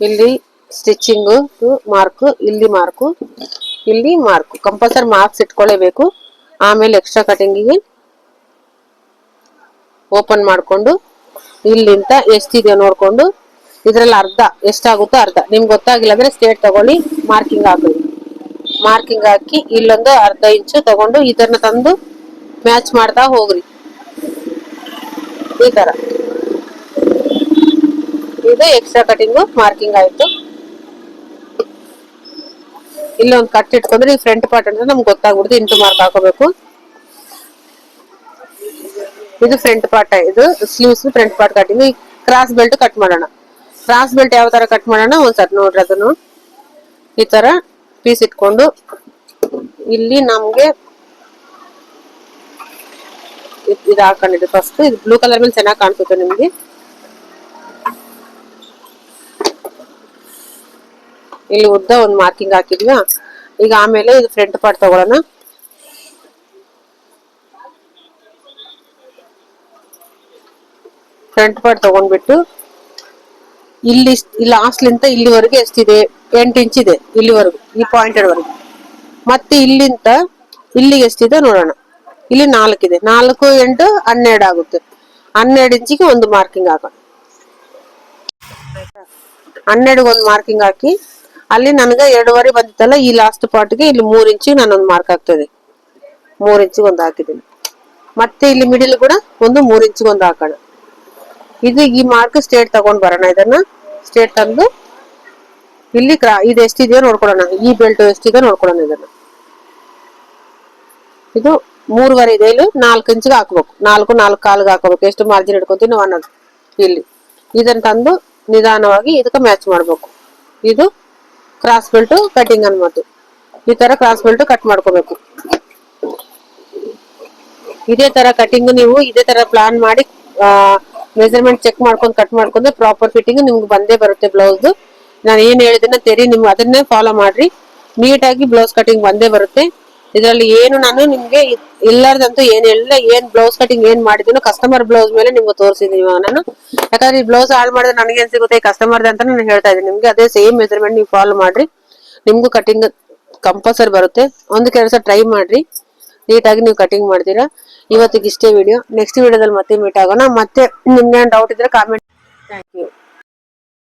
ಇಲ್ಲಿ ಸ್ಟಿಚಿಂಗು ಮಾರ್ಕು ಇಲ್ಲಿ ಮಾರ್ಕು ಇಲ್ಲಿ ಮಾರ್ಕು ಕಂಪಲ್ಸರಿ ಮಾರ್ಕ್ಸ್ ಇಟ್ಕೊಳ್ಳೇಬೇಕು ಆಮೇಲೆ ಎಕ್ಸ್ಟ್ರಾ ಕಟಿಂಗಿಗೆ ಓಪನ್ ಮಾಡ್ಕೊಂಡು ಇಲ್ಲಿಂದ ಎಷ್ಟಿದೆ ನೋಡ್ಕೊಂಡು ಇದರಲ್ಲಿ ಅರ್ಧ, ಎಷ್ಟಾಗುತ್ತೋ ಅರ್ಧ. ನಿಮ್ಗೆ ಗೊತ್ತಾಗಿಲ್ಲ ಅಂದ್ರೆ ಸ್ಟೇಟ್ ತಗೊಳ್ಳಿ ಮಾರ್ಕಿಂಗ್ ಹಾಕಿ ಮಾರ್ಕಿಂಗ್ ಹಾಕಿ ಇಲ್ಲೊಂದು ಅರ್ಧ ಇಂಚು ತಗೊಂಡು ಇದನ್ನ ತಂದು ಮ್ಯಾಚ್ ಮಾಡ್ತಾ ಹೋಗ್ರಿ. ಈ ತರ. ಇದು ಎಕ್ಸ್ಟ್ರಾ ಕಟಿಂಗು ಮಾರ್ಕಿಂಗ್ ಆಯ್ತು. ಇಲ್ಲೊಂದು ಕಟ್ ಇಟ್ಕೊಂಡ್ರೆ ಈ ಫ್ರಂಟ್ ಪಾರ್ಟ್ ಅಂತ ನಮ್ಗೆ ಗೊತ್ತಾಗ್ಬಿಡುತ್ತೆ ಇಂಟು ಮಾರ್ಕ್ ಹಾಕೋಬೇಕು. ಇದು ಫ್ರಂಟ್ ಪಾರ್ಟ್ ಇದು sleeves front part cutting cross belt cut ಮಾಡೋಣ. ಕ್ರಾಸ್ ಬೆಲ್ಟ್ ಯಾವ ತರ ಕಟ್ ಮಾಡೋಣ? ಒಂದ್ಸರಿ ನೋಡ್ರಿ ಅದನ್ನು. ಈ ತರ ಪೀಸ್ ಇಟ್ಕೊಂಡು, ಇಲ್ಲಿ ನಮ್ಗೆ ಇದು ಹಾಕೊಂಡಿದ್ದು ಫಸ್ಟ್ ಇದು ಬ್ಲೂ ಕಲರ್ ಮೇಲೆ ಚೆನ್ನಾಗಿ ಕಾಣಿಸುತ್ತೆ ನಿಮ್ಗೆ. ಇಲ್ಲಿ ಉದ್ದ ಒಂದು ಮಾರ್ಕಿಂಗ್ ಹಾಕಿದ್ವಾ. ಈಗ ಆಮೇಲೆ ಇದು ಫ್ರಂಟ್ ಪಾರ್ಟ್ ತಗೊಳ್ಳೋಣ. ಫ್ರಂಟ್ ಪಾರ್ಟ್ ತಗೊಂಡ್ಬಿಟ್ಟು ಇಲ್ಲಿ ಲಾಸ್ಟ್ಲಿಂದ ಇಲ್ಲಿವರೆಗೆ ಎಷ್ಟಿದೆ? ಎಂಟು ಇಂಚ್ ಇದೆ, ಇಲ್ಲಿವರೆಗೂ, ಈ ಪಾಯಿಂಟ್ ವರೆಗೂ ಮತ್ತೆ ಇಲ್ಲಿಂದ, ಇಲ್ಲಿಗೆ ಎಷ್ಟಿದೆ ನೋಡೋಣ. ಇಲ್ಲಿ ನಾಲ್ಕಿದೆ ನಾಲ್ಕು, ಎಂಟು, ಹನ್ನೆರಡು ಆಗುತ್ತೆ. ಹನ್ನೆರಡು ಇಂಚಿಗೆ ಒಂದು ಮಾರ್ಕಿಂಗ್ ಹಾಕೋಣ. ಹನ್ನೆರಡು ಒಂದು ಮಾರ್ಕಿಂಗ್ ಹಾಕಿ ಅಲ್ಲಿ ನನಗೆ ಎರಡೂವರೆ ಬಂದಿತ್ತಲ್ಲ, ಈ ಲಾಸ್ಟ್ ಪಾರ್ಟ್ಗೆ ಇಲ್ಲಿ ಮೂರ್ ಇಂಚಿಗೆ ನಾನೊಂದು ಮಾರ್ಕ್ ಹಾಕ್ತದೆ ಮೂರ್ ಇಂಚಿಗೆ ಒಂದು ಹಾಕಿದ್ದೀನಿ. ಮತ್ತೆ ಇಲ್ಲಿ ಮಿಡಿಲ್ ಕೂಡ ಒಂದು ಮೂರ್ ಇಂಚಿಗೆ ಒಂದು ಹಾಕೋಣ. ಇದು ಈ ಮಾರ್ಕ್ ಸ್ಟೇಟ್ ತಗೊಂಡ್ ಬರೋಣ ಇದನ್ನ. ಸ್ಟೇಟ್ ತಂದು ಇಲ್ಲಿ ಕ್ರಾ, ಇದು ಎಷ್ಟಿದೆಯೋ ನೋಡ್ಕೊಳ್ಳೋಣ ಈ ಬೆಲ್ಟ್ ಎಷ್ಟಿದೆ ನೋಡ್ಕೊಳ್ಳೋಣ ಇದನ್ನ. ಇದು ಮೂರುವರೆ ಇದೆ. ಇಲ್ಲಿ ನಾಲ್ಕು ಇಂಚಿಗೆ ಹಾಕ್ಬೇಕು. ನಾಲ್ಕು ನಾಲ್ಕು ಕಾಲ್ಗೆ ಹಾಕೋಬೇಕು. ಎಷ್ಟು ಮಾರ್ಜಿನ್ ಇಟ್ಕೊತೀವಿ ನಾವು ಅನ್ನೋದು. ಇಲ್ಲಿ. ಇದನ್ನ ತಂದು ನಿಧಾನವಾಗಿ ಇದಕ್ಕೆ ಮ್ಯಾಚ್ ಮಾಡ್ಬೇಕು. ಇದು ಕ್ರಾಸ್ ಬೆಲ್ಟ್ ಕಟಿಂಗ್ ಅನ್ಬೋದು ಈ ತರ ಕ್ರಾಸ್ ಬೆಲ್ಟ್ ಕಟ್ ಮಾಡ್ಕೋಬೇಕು. ಇದೇ ತರ ಕಟಿಂಗ್ ನೀವು ಇದೇ ತರ ಪ್ಲಾನ್ ಮಾಡಿ ಮೆಜರ್ಮೆಂಟ್ ಚೆಕ್ ಮಾಡ್ಕೊಂಡು ಕಟ್ ಮಾಡ್ಕೊಂಡ್ರೆ ಪ್ರಾಪರ್ ಫಿಟ್ಟಿಂಗ್ ನಿಮ್ಗೆ ಬಂದೇ ಬರುತ್ತೆ ಬ್ಲೌಸ್ ನಾನು ಏನ್ ಹೇಳಿದಿನ ತೆರಿ ನಿಮ್ಗೆ ಅದನ್ನೇ ಫಾಲೋ ಮಾಡ್ರಿ. ನೀಟಾಗಿ ಬ್ಲೌಸ್ ಕಟಿಂಗ್ ಬಂದೇ ಬರುತ್ತೆ. ಇದರಲ್ಲಿ ಏನು ನಾನು ನಿಮ್ಗೆ ಇಲ್ಲಾರ್ದಂತೂ ಏನ್ ಎಲ್ಲ ಏನ್ ಬ್ಲೌಸ್ ಕಟಿಂಗ್ ಏನ್ ಮಾಡಿದೀನೋ ಕಸ್ಟಮರ್ ಬ್ಲೌಸ್ ಮೇಲೆ ನಿಮ್ಗೆ ತೋರಿಸಿದೀನಿ ಇವಾಗ ನಾನು. ಯಾಕಂದ್ರೆ ಈ ಬ್ಲೌಸ್ ಹಾಳು ಮಾಡಿದ್ರೆ ನನಗೆ ಏನ್ ಸಿಗುತ್ತೆ? ಕಸ್ಟಮರ್ ಅಂತ ನಾನು ಹೇಳ್ತಾ ಇದ್ದೀನಿ. ನಿಮ್ಗೆ ಅದೇ ಸೇಮ್ ಮೆಜರ್ಮೆಂಟ್ ನೀವು ಫಾಲೋ ಮಾಡ್ರಿ. ನಿಮ್ಗೂ ಕಟಿಂಗ್ ಕಂಪಲ್ಸರಿ ಬರುತ್ತೆ. ಒಂದು ಕೆಲಸ ಟ್ರೈ ಮಾಡ್ರಿ. ನೀಟಾಗಿ ನೀವು ಕಟಿಂಗ್ ಮಾಡ್ತೀರಾ. ಇವತ್ತಿಗೆ ಇಷ್ಟೇ ವಿಡಿಯೋ ನೆಕ್ಸ್ಟ್ ವಿಡಿಯೋದಲ್ಲಿ ಮತ್ತೆ ಮೀಟ್ ಆಗೋಣ. ಮತ್ತೆ ನಿಮ್ಗೆ ಡೌಟ್ ಇದ್ರೆ ಕಾಮೆಂಟ್ ಥ್ಯಾಂಕ್ ಯು